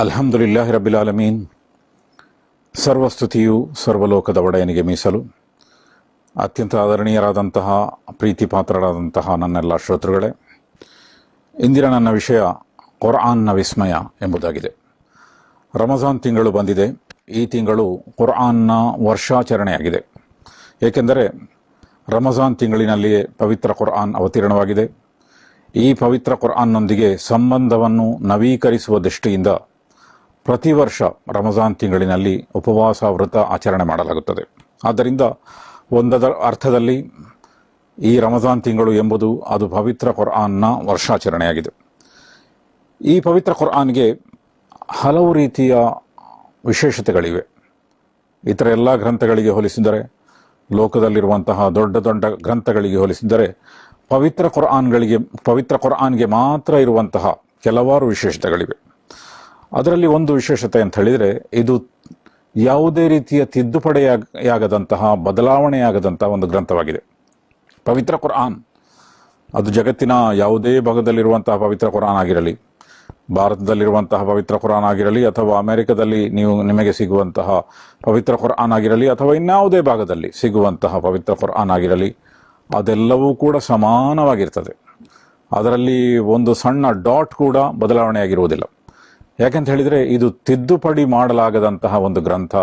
ಅಲ್ಹಮ್ದುಲಿಲ್ಲಾಹಿ ರಬ್ಬಿಲ್ ಆಲಮೀನ್. ಸರ್ವಸ್ತುತಿಯು ಸರ್ವಲೋಕದ ಒಡೆಯನಿಗೆ ಮೀಸಲು. ಅತ್ಯಂತ ಆದರಣೀಯರಾದಂತಹ ಪ್ರೀತಿ ಪಾತ್ರರಾದಂತಹ ನನ್ನೆಲ್ಲ ಶ್ರೋತೃಗಳೇ, ಇಂದಿನ ನನ್ನ ವಿಷಯ ಕುರ್ಆನ್ನ ವಿಸ್ಮಯ ಎಂಬುದಾಗಿದೆ. ರಮಜಾನ್ ತಿಂಗಳು ಬಂದಿದೆ. ಈ ತಿಂಗಳು ಕುರ್ಆನ್ನ ವರ್ಷಾಚರಣೆಯಾಗಿದೆ. ಏಕೆಂದರೆ ರಮಜಾನ್ ತಿಂಗಳಿನಲ್ಲಿಯೇ ಪವಿತ್ರ ಕುರ್ಆನ್ ಅವತೀರ್ಣವಾಗಿದೆ. ಈ ಪವಿತ್ರ ಕುರ್ಆನ್ನೊಂದಿಗೆ ಸಂಬಂಧವನ್ನು ನವೀಕರಿಸುವ ದೃಷ್ಟಿಯಿಂದ ಪ್ರತಿ ವರ್ಷ ರಮಜಾನ್ ತಿಂಗಳಿನಲ್ಲಿ ಉಪವಾಸ, ವ್ರತ ಆಚರಣೆ ಮಾಡಲಾಗುತ್ತದೆ. ಆದ್ದರಿಂದ ಒಂದದ ಅರ್ಥದಲ್ಲಿ ಈ ರಮಜಾನ್ ತಿಂಗಳು ಎಂಬುದು ಅದು ಪವಿತ್ರ ಕುರ್ಆನ್ನ ವರ್ಷಾಚರಣೆಯಾಗಿದೆ. ಈ ಪವಿತ್ರ ಕುರ್ಆನ್ಗೆ ಹಲವು ರೀತಿಯ ವಿಶೇಷತೆಗಳಿವೆ. ಇತರ ಎಲ್ಲ ಗ್ರಂಥಗಳಿಗೆ ಹೋಲಿಸಿದರೆ, ಲೋಕದಲ್ಲಿರುವಂತಹ ದೊಡ್ಡ ದೊಡ್ಡ ಗ್ರಂಥಗಳಿಗೆ ಹೋಲಿಸಿದರೆ, ಪವಿತ್ರ ಕುರ್ಆನ್ಗಳಿಗೆ, ಪವಿತ್ರ ಕುರ್ಆನ್ಗೆ ಮಾತ್ರ ಇರುವಂತಹ ಕೆಲವಾರು ವಿಶೇಷತೆಗಳಿವೆ. ಅದರಲ್ಲಿ ಒಂದು ವಿಶೇಷತೆ ಅಂತ ಹೇಳಿದರೆ, ಇದು ಯಾವುದೇ ರೀತಿಯ ತಿದ್ದುಪಡೆಯಾಗದಂತಹ, ಬದಲಾವಣೆಯಾಗದಂತಹ ಒಂದು ಗ್ರಂಥವಾಗಿದೆ. ಪವಿತ್ರ ಕುರಾನ್ ಅದು ಜಗತ್ತಿನ ಯಾವುದೇ ಭಾಗದಲ್ಲಿರುವಂತಹ ಪವಿತ್ರ ಕುರಾನ್ ಆಗಿರಲಿ, ಭಾರತದಲ್ಲಿರುವಂತಹ ಪವಿತ್ರ ಕುರಾನ್ ಆಗಿರಲಿ, ಅಥವಾ ಅಮೆರಿಕದಲ್ಲಿ ನೀವು ನಿಮಗೆ ಸಿಗುವಂತಹ ಪವಿತ್ರ ಕುರಾನ್ ಆಗಿರಲಿ, ಅಥವಾ ಇನ್ಯಾವುದೇ ಭಾಗದಲ್ಲಿ ಸಿಗುವಂತಹ ಪವಿತ್ರ ಕುರಾನ್ ಆಗಿರಲಿ, ಅದೆಲ್ಲವೂ ಕೂಡ ಸಮಾನವಾಗಿರ್ತದೆ. ಅದರಲ್ಲಿ ಒಂದು ಸಣ್ಣ ಡಾಟ್ ಕೂಡ ಬದಲಾವಣೆಯಾಗಿರುವುದಿಲ್ಲ. ಯಾಕಂತ ಹೇಳಿದ್ರೆ ಇದು ತಿದ್ದುಪಡಿ ಮಾಡಲಾಗದಂತಹ ಒಂದು ಗ್ರಂಥ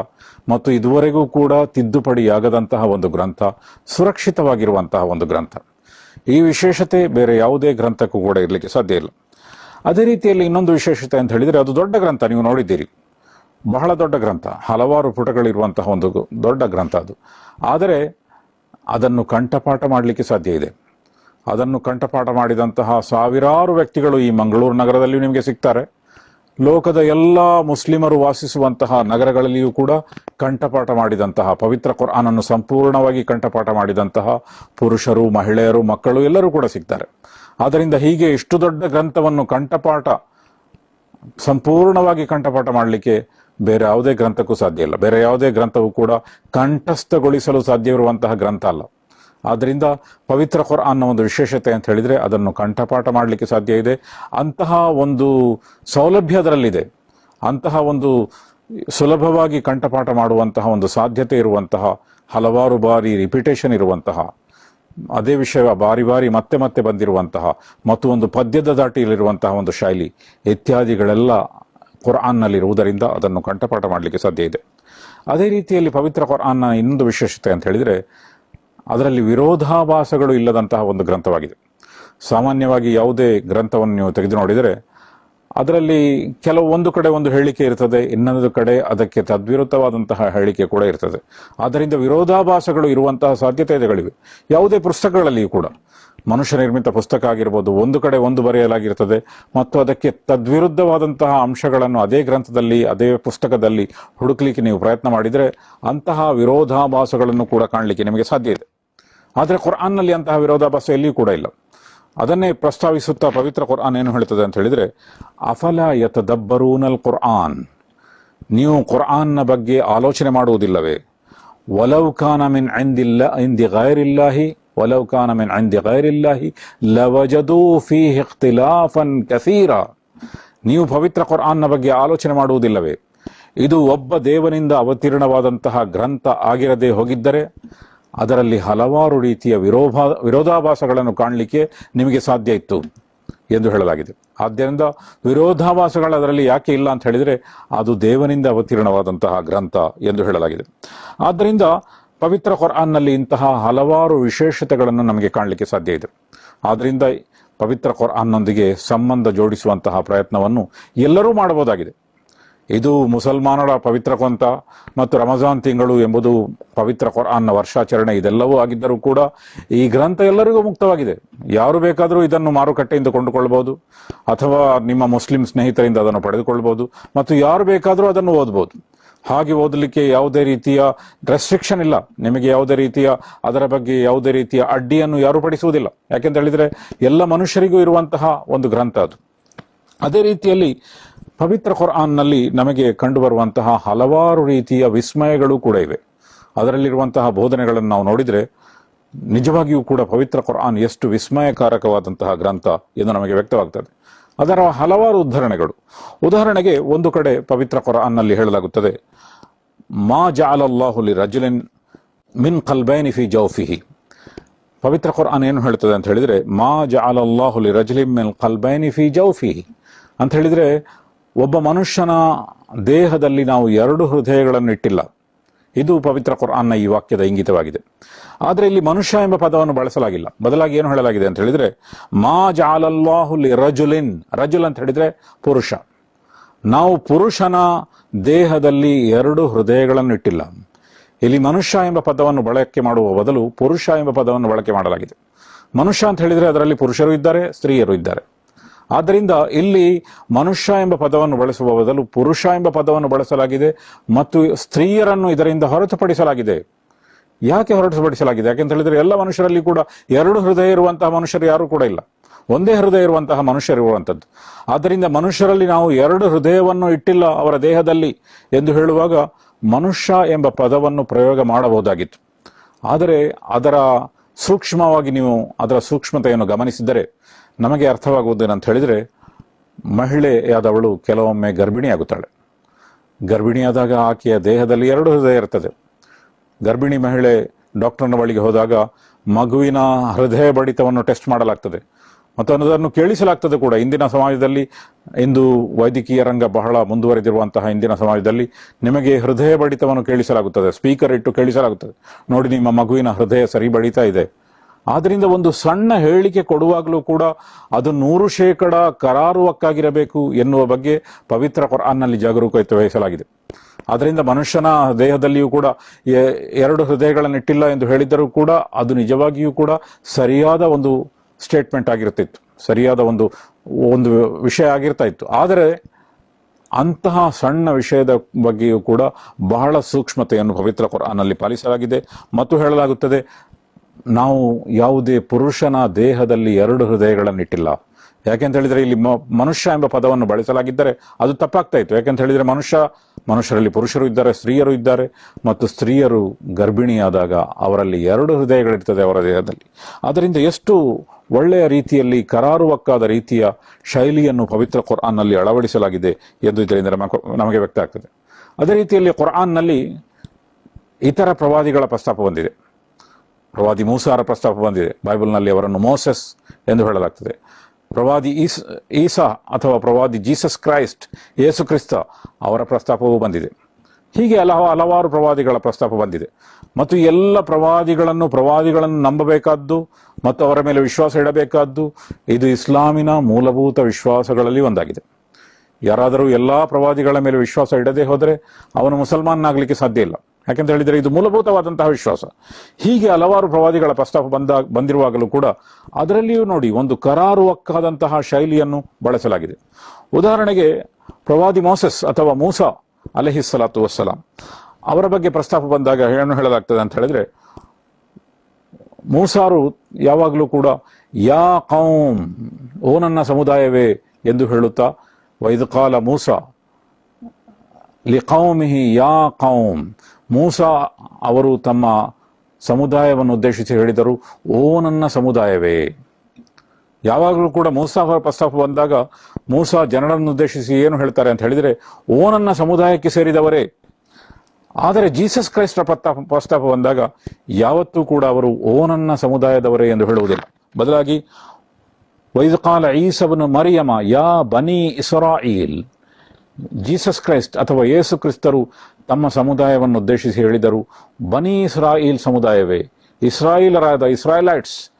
ಮತ್ತು ಇದುವರೆಗೂ ಕೂಡ ತಿದ್ದುಪಡಿಯಾಗದಂತಹ ಒಂದು ಗ್ರಂಥ, ಸುರಕ್ಷಿತವಾಗಿರುವಂತಹ ಒಂದು ಗ್ರಂಥ. ಈ ವಿಶೇಷತೆ ಬೇರೆ ಯಾವುದೇ ಗ್ರಂಥಕ್ಕೂ ಕೂಡ ಇರಲಿಕ್ಕೆ ಸಾಧ್ಯ ಇಲ್ಲ. ಅದೇ ರೀತಿಯಲ್ಲಿ ಇನ್ನೊಂದು ವಿಶೇಷತೆ ಅಂತ ಹೇಳಿದ್ರೆ ಅದು ದೊಡ್ಡ ಗ್ರಂಥ, ನೀವು ನೋಡಿದ್ದೀರಿ. ಬಹಳ ದೊಡ್ಡ ಗ್ರಂಥ, ಹಲವಾರು ಪುಟಗಳಿರುವಂತಹ ಒಂದು ದೊಡ್ಡ ಗ್ರಂಥ ಅದು. ಆದರೆ ಅದನ್ನು ಕಂಠಪಾಠ ಮಾಡಲಿಕ್ಕೆ ಸಾಧ್ಯ ಇದೆ. ಅದನ್ನು ಕಂಠಪಾಠ ಮಾಡಿದಂತಹ ಸಾವಿರಾರು ವ್ಯಕ್ತಿಗಳು ಈ ಮಂಗಳೂರು ನಗರದಲ್ಲಿ ನಿಮಗೆ ಸಿಗ್ತಾರೆ. ಲೋಕದ ಎಲ್ಲ ಮುಸ್ಲಿಮರು ವಾಸಿಸುವಂತಹ ನಗರಗಳಲ್ಲಿಯೂ ಕೂಡ ಕಂಠಪಾಠ ಮಾಡಿದಂತಹ, ಪವಿತ್ರ ಕುರ್ಆನನ್ನು ಸಂಪೂರ್ಣವಾಗಿ ಕಂಠಪಾಠ ಮಾಡಿದಂತಹ ಪುರುಷರು, ಮಹಿಳೆಯರು, ಮಕ್ಕಳು ಎಲ್ಲರೂ ಕೂಡ ಸಿಗ್ತಾರೆ. ಆದ್ದರಿಂದ ಹೀಗೆ ಇಷ್ಟು ದೊಡ್ಡ ಗ್ರಂಥವನ್ನು ಕಂಠಪಾಠ, ಸಂಪೂರ್ಣವಾಗಿ ಕಂಠಪಾಠ ಮಾಡಲಿಕ್ಕೆ ಬೇರೆ ಯಾವುದೇ ಗ್ರಂಥಕ್ಕೂ ಸಾಧ್ಯ ಇಲ್ಲ. ಬೇರೆ ಯಾವುದೇ ಗ್ರಂಥವೂ ಕೂಡ ಕಂಠಸ್ಥಗೊಳಿಸಲು ಸಾಧ್ಯವಿರುವಂತಹ ಗ್ರಂಥ ಅಲ್ಲ. ಆದ್ದರಿಂದ ಪವಿತ್ರ ಕುರ್ಆನ್ನ ಒಂದು ವಿಶೇಷತೆ ಅಂತ ಹೇಳಿದರೆ ಅದನ್ನು ಕಂಠಪಾಠ ಮಾಡಲಿಕ್ಕೆ ಸಾಧ್ಯ ಇದೆ. ಅಂತಹ ಒಂದು ಸೌಲಭ್ಯ ಅದರಲ್ಲಿದೆ. ಅಂತಹ ಒಂದು ಸುಲಭವಾಗಿ ಕಂಠಪಾಠ ಮಾಡುವಂತಹ ಒಂದು ಸಾಧ್ಯತೆ ಇರುವಂತಹ, ಹಲವಾರು ಬಾರಿ ರಿಪಿಟೇಷನ್ ಇರುವಂತಹ, ಅದೇ ವಿಷಯ ಬಾರಿ ಬಾರಿ ಮತ್ತೆ ಮತ್ತೆ ಬಂದಿರುವಂತಹ, ಮತ್ತು ಒಂದು ಪದ್ಯದ ದಾಟಿಯಲ್ಲಿರುವಂತಹ ಒಂದು ಶೈಲಿ ಇತ್ಯಾದಿಗಳೆಲ್ಲ ಕುರ್ಆನ್ನಲ್ಲಿರುವುದರಿಂದ ಅದನ್ನು ಕಂಠಪಾಠ ಮಾಡಲಿಕ್ಕೆ ಸಾಧ್ಯ ಇದೆ. ಅದೇ ರೀತಿಯಲ್ಲಿ ಪವಿತ್ರ ಕುರ್ಆನ್ನ ಇನ್ನೊಂದು ವಿಶೇಷತೆ ಅಂತ ಹೇಳಿದರೆ ಅದರಲ್ಲಿ ವಿರೋಧಾಭಾಸಗಳು ಇಲ್ಲದಂತಹ ಒಂದು ಗ್ರಂಥವಾಗಿದೆ. ಸಾಮಾನ್ಯವಾಗಿ ಯಾವುದೇ ಗ್ರಂಥವನ್ನು ನೀವು ತೆಗೆದು ನೋಡಿದರೆ, ಅದರಲ್ಲಿ ಕೆಲವು ಒಂದು ಕಡೆ ಒಂದು ಹೇಳಿಕೆ ಇರ್ತದೆ, ಇನ್ನೊಂದು ಕಡೆ ಅದಕ್ಕೆ ತದ್ವಿರುದ್ಧವಾದಂತಹ ಹೇಳಿಕೆ ಕೂಡ ಇರ್ತದೆ. ಆದ್ದರಿಂದ ವಿರೋಧಾಭಾಸಗಳು ಇರುವಂತಹ ಸಾಧ್ಯತೆಗಳಿವೆ. ಯಾವುದೇ ಪುಸ್ತಕಗಳಲ್ಲಿಯೂ ಕೂಡ. ಮನುಷ್ಯ ನಿರ್ಮಿತ ಪುಸ್ತಕ ಆಗಿರ್ಬೋದು, ಒಂದು ಕಡೆ ಒಂದು ಬರೆಯಲಾಗಿರ್ತದೆ, ಮತ್ತು ಅದಕ್ಕೆ ತದ್ವಿರುದ್ಧವಾದಂತಹ ಅಂಶಗಳನ್ನು ಅದೇ ಗ್ರಂಥದಲ್ಲಿ, ಅದೇ ಪುಸ್ತಕದಲ್ಲಿ ಹುಡುಕ್ಲಿಕ್ಕೆ ನೀವು ಪ್ರಯತ್ನ ಮಾಡಿದರೆ, ಅಂತಹ ವಿರೋಧಾಭಾಸಗಳನ್ನು ಕೂಡ ಕಾಣಲಿಕ್ಕೆ ನಿಮಗೆ ಸಾಧ್ಯ ಇದೆ. ಆದರೆ ಕುರ್ಆನ್ನಲ್ಲಿ ಅಂತಹ ವಿರೋಧಾಭಾಸ ಎಲ್ಲಿಯೂ ಕೂಡ ಇಲ್ಲ. ಅದನ್ನೇ ಪ್ರಸ್ತಾವಿಸುತ್ತಾ ಪವಿತ್ರ ಕುರ್ಆನ್ ಏನು ಹೇಳ್ತದೆ ಅಂತ ಹೇಳಿದರೆ, ಅಫಲ ಯತದಬ್ಬರೂನಲ್ ಕುರ್ಆನ್. ನೀವು ಕುರ್ಆನ್ನ ಬಗ್ಗೆ ಆಲೋಚನೆ ಮಾಡುವುದಿಲ್ಲವೇ? ಕಾನ ಮಿನ್ ಇಂದಿಲ್ಲ, ಇಂದಿ ಗೈರಿಲ್ಲಾಹಿ ಕಾನ ಮಿನ್ ಇಂದಿ ಗೈರಿಲ್ಲಾಹಿ, ಲವಜದೂ ಫಿ ಇಖ್ತಿಲಾಫನ್ ಕಸೀರ. ನೀವು ಪವಿತ್ರ ಕುರ್ಆನ್ನ ಬಗ್ಗೆ ಆಲೋಚನೆ ಮಾಡುವುದಿಲ್ಲವೇ? ಇದು ಒಬ್ಬ ದೇವನಿಂದ ಅವತೀರ್ಣವಾದಂತಹ ಗ್ರಂಥ ಆಗಿರದೆ ಹೋಗಿದ್ದರೆ ಅದರಲ್ಲಿ ಹಲವಾರು ರೀತಿಯ ವಿರೋಧ ವಿರೋಧಾಭಾಸಗಳನ್ನು ಕಾಣಲಿಕ್ಕೆ ನಿಮಗೆ ಸಾಧ್ಯ ಇತ್ತು ಎಂದು ಹೇಳಲಾಗಿದೆ. ಆದ್ದರಿಂದ ವಿರೋಧಾಭಾಸಗಳು ಅದರಲ್ಲಿ ಯಾಕೆ ಇಲ್ಲ ಅಂತ ಹೇಳಿದರೆ ಅದು ದೇವನಿಂದ ಅವತೀರ್ಣವಾದಂತಹ ಗ್ರಂಥ ಎಂದು ಹೇಳಲಾಗಿದೆ. ಆದ್ದರಿಂದ ಪವಿತ್ರ ಕುರ್ಆನ್ನಲ್ಲಿ ಇಂತಹ ಹಲವಾರು ವಿಶೇಷತೆಗಳನ್ನು ನಮಗೆ ಕಾಣಲಿಕ್ಕೆ ಸಾಧ್ಯ ಇದೆ. ಆದ್ದರಿಂದ ಪವಿತ್ರ ಕುರ್ಆನ್ನೊಂದಿಗೆ ಸಂಬಂಧ ಜೋಡಿಸುವಂತಹ ಪ್ರಯತ್ನವನ್ನು ಎಲ್ಲರೂ ಮಾಡಬಹುದಾಗಿದೆ. ಇದು ಮುಸಲ್ಮಾನರ ಪವಿತ್ರ ಕೊಂತ ಮತ್ತು ರಮಜಾನ್ ತಿಂಗಳು ಎಂಬುದು ಪವಿತ್ರ ಕೊರಾನ್ನ ವರ್ಷಾಚರಣೆ ಇದೆಲ್ಲವೂ ಆಗಿದ್ದರೂ ಕೂಡ ಈ ಗ್ರಂಥ ಎಲ್ಲರಿಗೂ ಮುಕ್ತವಾಗಿದೆ. ಯಾರು ಬೇಕಾದರೂ ಇದನ್ನು ಮಾರುಕಟ್ಟೆಯಿಂದ ಕೊಂಡುಕೊಳ್ಳಬಹುದು ಅಥವಾ ನಿಮ್ಮ ಮುಸ್ಲಿಂ ಸ್ನೇಹಿತರಿಂದ ಅದನ್ನು ಪಡೆದುಕೊಳ್ಳಬಹುದು ಮತ್ತು ಯಾರು ಬೇಕಾದರೂ ಅದನ್ನು ಓದಬಹುದು. ಹಾಗೆ ಓದಲಿಕ್ಕೆ ಯಾವುದೇ ರೀತಿಯ ರೆಸ್ಟ್ರಿಕ್ಷನ್ ಇಲ್ಲ. ನಿಮಗೆ ಯಾವುದೇ ರೀತಿಯ ಅದರ ಬಗ್ಗೆ ಯಾವುದೇ ರೀತಿಯ ಅಡ್ಡಿಯನ್ನು ಯಾರು ಪಡಿಸುವುದಿಲ್ಲ. ಯಾಕೆಂತ ಹೇಳಿದ್ರೆ ಎಲ್ಲ ಮನುಷ್ಯರಿಗೂ ಇರುವಂತಹ ಒಂದು ಗ್ರಂಥ ಅದು. ಅದೇ ರೀತಿಯಲ್ಲಿ ಪವಿತ್ರ ಖುರ್ಆನ್ನಲ್ಲಿ ನಮಗೆ ಕಂಡುಬರುವಂತಹ ಹಲವಾರು ರೀತಿಯ ವಿಸ್ಮಯಗಳು ಕೂಡ ಇವೆ. ಅದರಲ್ಲಿರುವಂತಹ ಬೋಧನೆಗಳನ್ನು ನಾವು ನೋಡಿದರೆ ನಿಜವಾಗಿಯೂ ಕೂಡ ಪವಿತ್ರ ಕುರಾನ್ ಎಷ್ಟು ವಿಸ್ಮಯಕಾರಕವಾದಂತಹ ಗ್ರಂಥ ಎಂದು ನಮಗೆ ವ್ಯಕ್ತವಾಗ್ತದೆ. ಅದರ ಹಲವಾರು ಉದಾಹರಣೆಗಳು. ಉದಾಹರಣೆಗೆ ಒಂದು ಕಡೆ ಪವಿತ್ರ ಕುರಾನ್ನಲ್ಲಿ ಹೇಳಲಾಗುತ್ತದೆ, ಮಾ ಜಾಲಲ್ಲಾಹುಲಿ ರಜುಲಿನ್ ಮಿನ್ ಕಲ್ಬೈನಿ ಫಿ ಜೌಫಿಹಿ. ಪವಿತ್ರ ಕುರಾನ್ ಏನು ಹೇಳ್ತದೆ ಅಂತ ಹೇಳಿದರೆ, ಮಾ ಜಾಲಲ್ಲಾಹುಲಿ ರಜುಲಿನ್ ಮಿನ್ ಕಲ್ಬೈನಿ ಫಿ ಜೌಫಿಹಿ. ಅಂತ ಹೇಳಿದರೆ, ಒಬ್ಬ ಮನುಷ್ಯನ ದೇಹದಲ್ಲಿ ನಾವು ಎರಡು ಹೃದಯಗಳನ್ನು ಇಟ್ಟಿಲ್ಲ. ಇದು ಪವಿತ್ರ ಕುರ್ಆನ್ನ ಈ ವಾಕ್ಯದ ಇಂಗಿತವಾಗಿದೆ. ಆದರೆ ಇಲ್ಲಿ ಮನುಷ್ಯ ಎಂಬ ಪದವನ್ನು ಬಳಸಲಾಗಿಲ್ಲ. ಬದಲಾಗಿ ಏನು ಹೇಳಲಾಗಿದೆ ಅಂತ ಹೇಳಿದ್ರೆ, ಮಾ ಜಾಲಲ್ಲಾಹುಲಿ ರಜುಲಿನ್ ರಜುಲ್ ಅಂತ ಹೇಳಿದ್ರೆ ಪುರುಷ. ನಾವು ಪುರುಷನ ದೇಹದಲ್ಲಿ ಎರಡು ಹೃದಯಗಳನ್ನು ಇಟ್ಟಿಲ್ಲ ಇಲ್ಲಿ ಮನುಷ್ಯ ಎಂಬ ಪದವನ್ನು ಬಳಕೆ ಮಾಡುವ ಬದಲು ಪುರುಷ ಎಂಬ ಪದವನ್ನು ಬಳಕೆ ಮಾಡಲಾಗಿದೆ. ಮನುಷ್ಯ ಅಂತ ಹೇಳಿದ್ರೆ ಅದರಲ್ಲಿ ಪುರುಷರು ಇದ್ದಾರೆ, ಸ್ತ್ರೀಯರು ಇದ್ದಾರೆ. ಆದ್ದರಿಂದ ಇಲ್ಲಿ ಮನುಷ್ಯ ಎಂಬ ಪದವನ್ನು ಬಳಸುವ ಬದಲು ಪುರುಷ ಎಂಬ ಪದವನ್ನು ಬಳಸಲಾಗಿದೆ ಮತ್ತು ಸ್ತ್ರೀಯರನ್ನು ಇದರಿಂದ ಹೊರತುಪಡಿಸಲಾಗಿದೆ. ಯಾಕೆ ಹೊರತುಪಡಿಸಲಾಗಿದೆ? ಯಾಕೆಂತ ಹೇಳಿದ್ರೆ ಎಲ್ಲ ಮನುಷ್ಯರಲ್ಲಿ ಕೂಡ ಎರಡು ಹೃದಯ ಇರುವಂತಹ ಮನುಷ್ಯರು ಯಾರು ಕೂಡ ಇಲ್ಲ. ಒಂದೇ ಹೃದಯ ಇರುವಂತಹ ಮನುಷ್ಯರು ಇರುವಂತದ್ದು ಆದ್ದರಿಂದ ಮನುಷ್ಯರಲ್ಲಿ ನಾವು ಎರಡು ಹೃದಯವನ್ನು ಇಟ್ಟಿಲ್ಲ ಅವರ ದೇಹದಲ್ಲಿ ಎಂದು ಹೇಳುವಾಗ ಮನುಷ್ಯ ಎಂಬ ಪದವನ್ನು ಪ್ರಯೋಗ ಮಾಡಬಹುದಾಗಿತ್ತು. ಆದರೆ ಅದರ ಸೂಕ್ಷ್ಮವಾಗಿ ನೀವು ಅದರ ಸೂಕ್ಷ್ಮತೆಯನ್ನು ಗಮನಿಸಿದರೆ ನಮಗೆ ಅರ್ಥವಾಗುವುದೇನಂತ ಹೇಳಿದ್ರೆ ಮಹಿಳೆಯಾದವಳು ಕೆಲವೊಮ್ಮೆ ಗರ್ಭಿಣಿಯಾಗುತ್ತಾಳೆ. ಗರ್ಭಿಣಿಯಾದಾಗ ಆಕೆಯ ದೇಹದಲ್ಲಿ ಎರಡು ಹೃದಯ ಇರ್ತದೆ. ಗರ್ಭಿಣಿ ಮಹಿಳೆ ಡಾಕ್ಟರ್ನ ಬಳಿಗೆ ಹೋದಾಗ ಮಗುವಿನ ಹೃದಯ ಬಡಿತವನ್ನು ಟೆಸ್ಟ್ ಮಾಡಲಾಗ್ತದೆ. ಮತ್ತು ಅನ್ನೋದನ್ನು ಕೇಳಿಸಲಾಗ್ತದೆ ಕೂಡ. ಇಂದಿನ ಸಮಾಜದಲ್ಲಿ ಇಂದು ವೈದ್ಯಕೀಯ ರಂಗ ಬಹಳ ಮುಂದುವರೆದಿರುವಂತಹ ಇಂದಿನ ಸಮಾಜದಲ್ಲಿ ನಿಮಗೆ ಹೃದಯ ಬಡಿತವನ್ನು ಕೇಳಿಸಲಾಗುತ್ತದೆ. ಸ್ಪೀಕರ್ ಇಟ್ಟು ಕೇಳಿಸಲಾಗುತ್ತದೆ. ನೋಡಿ ನಿಮ್ಮ ಮಗುವಿನ ಹೃದಯ ಸರಿ ಬಡಿತಾ ಇದೆ. ಆದ್ರಿಂದ ಒಂದು ಸಣ್ಣ ಹೇಳಿಕೆ ಕೊಡುವಾಗಲೂ ಕೂಡ ಅದು ನೂರು ಶೇಕಡ ಕರಾರುವಕ್ಕಾಗಿರಬೇಕು ಎನ್ನುವ ಬಗ್ಗೆ ಪವಿತ್ರ ಕೊರಾನ್ನಲ್ಲಿ ಜಾಗರೂಕತೆ ವಹಿಸಲಾಗಿದೆ. ಅದರಿಂದ ಮನುಷ್ಯನ ದೇಹದಲ್ಲಿಯೂ ಕೂಡ ಎರಡು ಹೃದಯಗಳನ್ನಿಟ್ಟಿಲ್ಲ ಎಂದು ಹೇಳಿದ್ದರೂ ಕೂಡ ಅದು ನಿಜವಾಗಿಯೂ ಕೂಡ ಸರಿಯಾದ ಒಂದು ಸ್ಟೇಟ್ಮೆಂಟ್ ಆಗಿರ್ತಿತ್ತು ಸರಿಯಾದ ಒಂದು ಒಂದು ವಿಷಯ ಆಗಿರ್ತಾ ಇತ್ತು. ಆದರೆ ಅಂತಹ ಸಣ್ಣ ವಿಷಯದ ಬಗ್ಗೆಯೂ ಕೂಡ ಬಹಳ ಸೂಕ್ಷ್ಮತೆಯನ್ನು ಪವಿತ್ರ ಕೊರಾನಲ್ಲಿ ಪಾಲಿಸಲಾಗಿದೆ. ಮತ್ತು ಹೇಳಲಾಗುತ್ತದೆ ನಾವು ಯಾವುದೇ ಪುರುಷನ ದೇಹದಲ್ಲಿ ಎರಡು ಹೃದಯಗಳನ್ನಿಟ್ಟಿಲ್ಲ. ಯಾಕೆಂತ ಹೇಳಿದ್ರೆ ಇಲ್ಲಿ ಮನುಷ್ಯ ಎಂಬ ಪದವನ್ನು ಬಳಸಲಾಗಿದ್ದರೆ ಅದು ತಪ್ಪಾಗ್ತಾ ಇತ್ತು. ಯಾಕೆಂತ ಹೇಳಿದ್ರೆ ಮನುಷ್ಯ, ಮನುಷ್ಯರಲ್ಲಿ ಪುರುಷರು ಇದ್ದಾರೆ, ಸ್ತ್ರೀಯರು ಇದ್ದಾರೆ, ಮತ್ತು ಸ್ತ್ರೀಯರು ಗರ್ಭಿಣಿಯಾದಾಗ ಅವರಲ್ಲಿ ಎರಡು ಹೃದಯಗಳಿರ್ತದೆ ಅವರ ದೇಹದಲ್ಲಿ. ಅದರಿಂದ ಎಷ್ಟು ಒಳ್ಳೆಯ ರೀತಿಯಲ್ಲಿ ಕರಾರುವಕ್ಕಾದ ರೀತಿಯ ಶೈಲಿಯನ್ನು ಪವಿತ್ರ ಕುರ್ಆನ್ನಲ್ಲಿ ಅಳವಡಿಸಲಾಗಿದೆ ಎಂದು ಇದರಿಂದ ನಮಗ- ವ್ಯಕ್ತ ಆಗ್ತದೆ. ಅದೇ ರೀತಿಯಲ್ಲಿ ಕುರ್ಆನ್ನಲ್ಲಿ ಇತರ ಪ್ರವಾದಿಗಳ ಪ್ರಸ್ತಾಪ ಬಂದಿದೆ. ಪ್ರವಾದಿ ಮೂಸಾರ ಪ್ರಸ್ತಾಪ ಬಂದಿದೆ. ಬೈಬಲ್ನಲ್ಲಿ ಅವರನ್ನು ಮೋಸೆಸ್ ಎಂದು ಹೇಳಲಾಗ್ತದೆ. ಪ್ರವಾದಿ ಈಸ್, ಈಸಾ ಅಥವಾ ಪ್ರವಾದಿ ಜೀಸಸ್ ಕ್ರೈಸ್ಟ್, ಯೇಸು ಕ್ರಿಸ್ತ ಅವರ ಪ್ರಸ್ತಾಪವೂ ಬಂದಿದೆ. ಹೀಗೆ ಹಲವ, ಹಲವಾರು ಪ್ರವಾದಿಗಳ ಪ್ರಸ್ತಾಪ ಬಂದಿದೆ. ಮತ್ತು ಎಲ್ಲ ಪ್ರವಾದಿಗಳನ್ನು ಪ್ರವಾದಿಗಳನ್ನು ನಂಬಬೇಕಾದ್ದು ಮತ್ತು ಅವರ ಮೇಲೆ ವಿಶ್ವಾಸ ಇಡಬೇಕಾದ್ದು ಇದು ಇಸ್ಲಾಮಿನ ಮೂಲಭೂತ ವಿಶ್ವಾಸಗಳಲ್ಲಿ ಒಂದಾಗಿದೆ. ಯಾರಾದರೂ ಎಲ್ಲ ಪ್ರವಾದಿಗಳ ಮೇಲೆ ವಿಶ್ವಾಸ ಇಡದೆ ಹೋದರೆ ಅವನು ಮುಸಲ್ಮಾನಾಗಲಿಕ್ಕೆ ಸಾಧ್ಯ ಇಲ್ಲ. ಯಾಕೆಂತ ಹೇಳಿದರೆ ಇದು ಮೂಲಭೂತವಾದಂತಹ ವಿಶ್ವಾಸ. ಹೀಗೆ ಹಲವಾರು ಪ್ರವಾದಿಗಳ ಪ್ರಸ್ತಾಪ ಬಂದ, ಬಂದಿರುವಾಗಲೂ ಕೂಡ ಅದರಲ್ಲಿಯೂ ನೋಡಿ ಒಂದು ಕರಾರುವಕ್ಕಾದಂತಹ ಶೈಲಿಯನ್ನು ಬಳಸಲಾಗಿದೆ. ಉದಾಹರಣೆಗೆ ಪ್ರವಾದಿ ಮೋಸಸ್ ಅಥವಾ ಮೂಸಾ ಅಲಹಿಸಲಾತು ವಸ್ಸಲಾಂ. ಅವರ ಬಗ್ಗೆ ಪ್ರಸ್ತಾಪ ಬಂದಾಗ ಏನು ಹೇಳಲಾಗ್ತದೆ ಅಂತ ಹೇಳಿದ್ರೆ, ಮೂಸಾರು ಯಾವಾಗಲೂ ಕೂಡ, ಯಾ ಕೌಂ ಓ ನನ್ನ ಸಮುದಾಯವೇ ಎಂದು ಹೇಳುತ್ತಾ ವೈದಕಾಲ ಮೂಸ, ಲಿಕೌಮಿಹಿ ಯಾ ಕೌಮ್ ಮೂಸ ಅವರು ತಮ್ಮ ಸಮುದಾಯವನ್ನು ಉದ್ದೇಶಿಸಿ ಹೇಳಿದರು, ಓ ನನ್ನ ಸಮುದಾಯವೇ! ಯಾವಾಗಲೂ ಕೂಡ ಮೂಸಾ ಅವರ ಪ್ರಸ್ತಾಪ ಬಂದಾಗ ಮೂಸಾ ಜನರನ್ನು ಉದ್ದೇಶಿಸಿ ಏನು ಹೇಳ್ತಾರೆ ಅಂತ ಹೇಳಿದರೆ, ಓ ನನ್ನ ಸಮುದಾಯಕ್ಕೆ ಸೇರಿದವರೇ! ಆದರೆ ಜೀಸಸ್ ಕ್ರೈಸ್ಟರ ಪ್ರಸ್ತಾಪ ಪ್ರಸ್ತಾಪ ಬಂದಾಗ ಯಾವತ್ತೂ ಕೂಡ ಅವರು, ಓ ನನ್ನ ಸಮುದಾಯದವರೇ! ಎಂದು ಹೇಳುವುದಿಲ್ಲ. ಬದಲಾಗಿ ವೈದಕಾಲ ಈಸಬನು ಮರಿಯಮ, ಯಾ ಬನಿ ಇಸ್ರಾಯಿಲ್! ಜೀಸಸ್ ಕ್ರೈಸ್ಟ್ ಅಥವಾ ಯೇಸು ಕ್ರಿಸ್ತರು ತಮ್ಮ ಸಮುದಾಯವನ್ನು ಉದ್ದೇಶಿಸಿ ಹೇಳಿದರು, ಬನಿ ಇಸ್ರಾಯಿಲ್ ಸಮುದಾಯವೇ, ಇಸ್ರಾಯಿಲರಾದ ಇಸ್ರಾಯಲೈಟ್ಸ್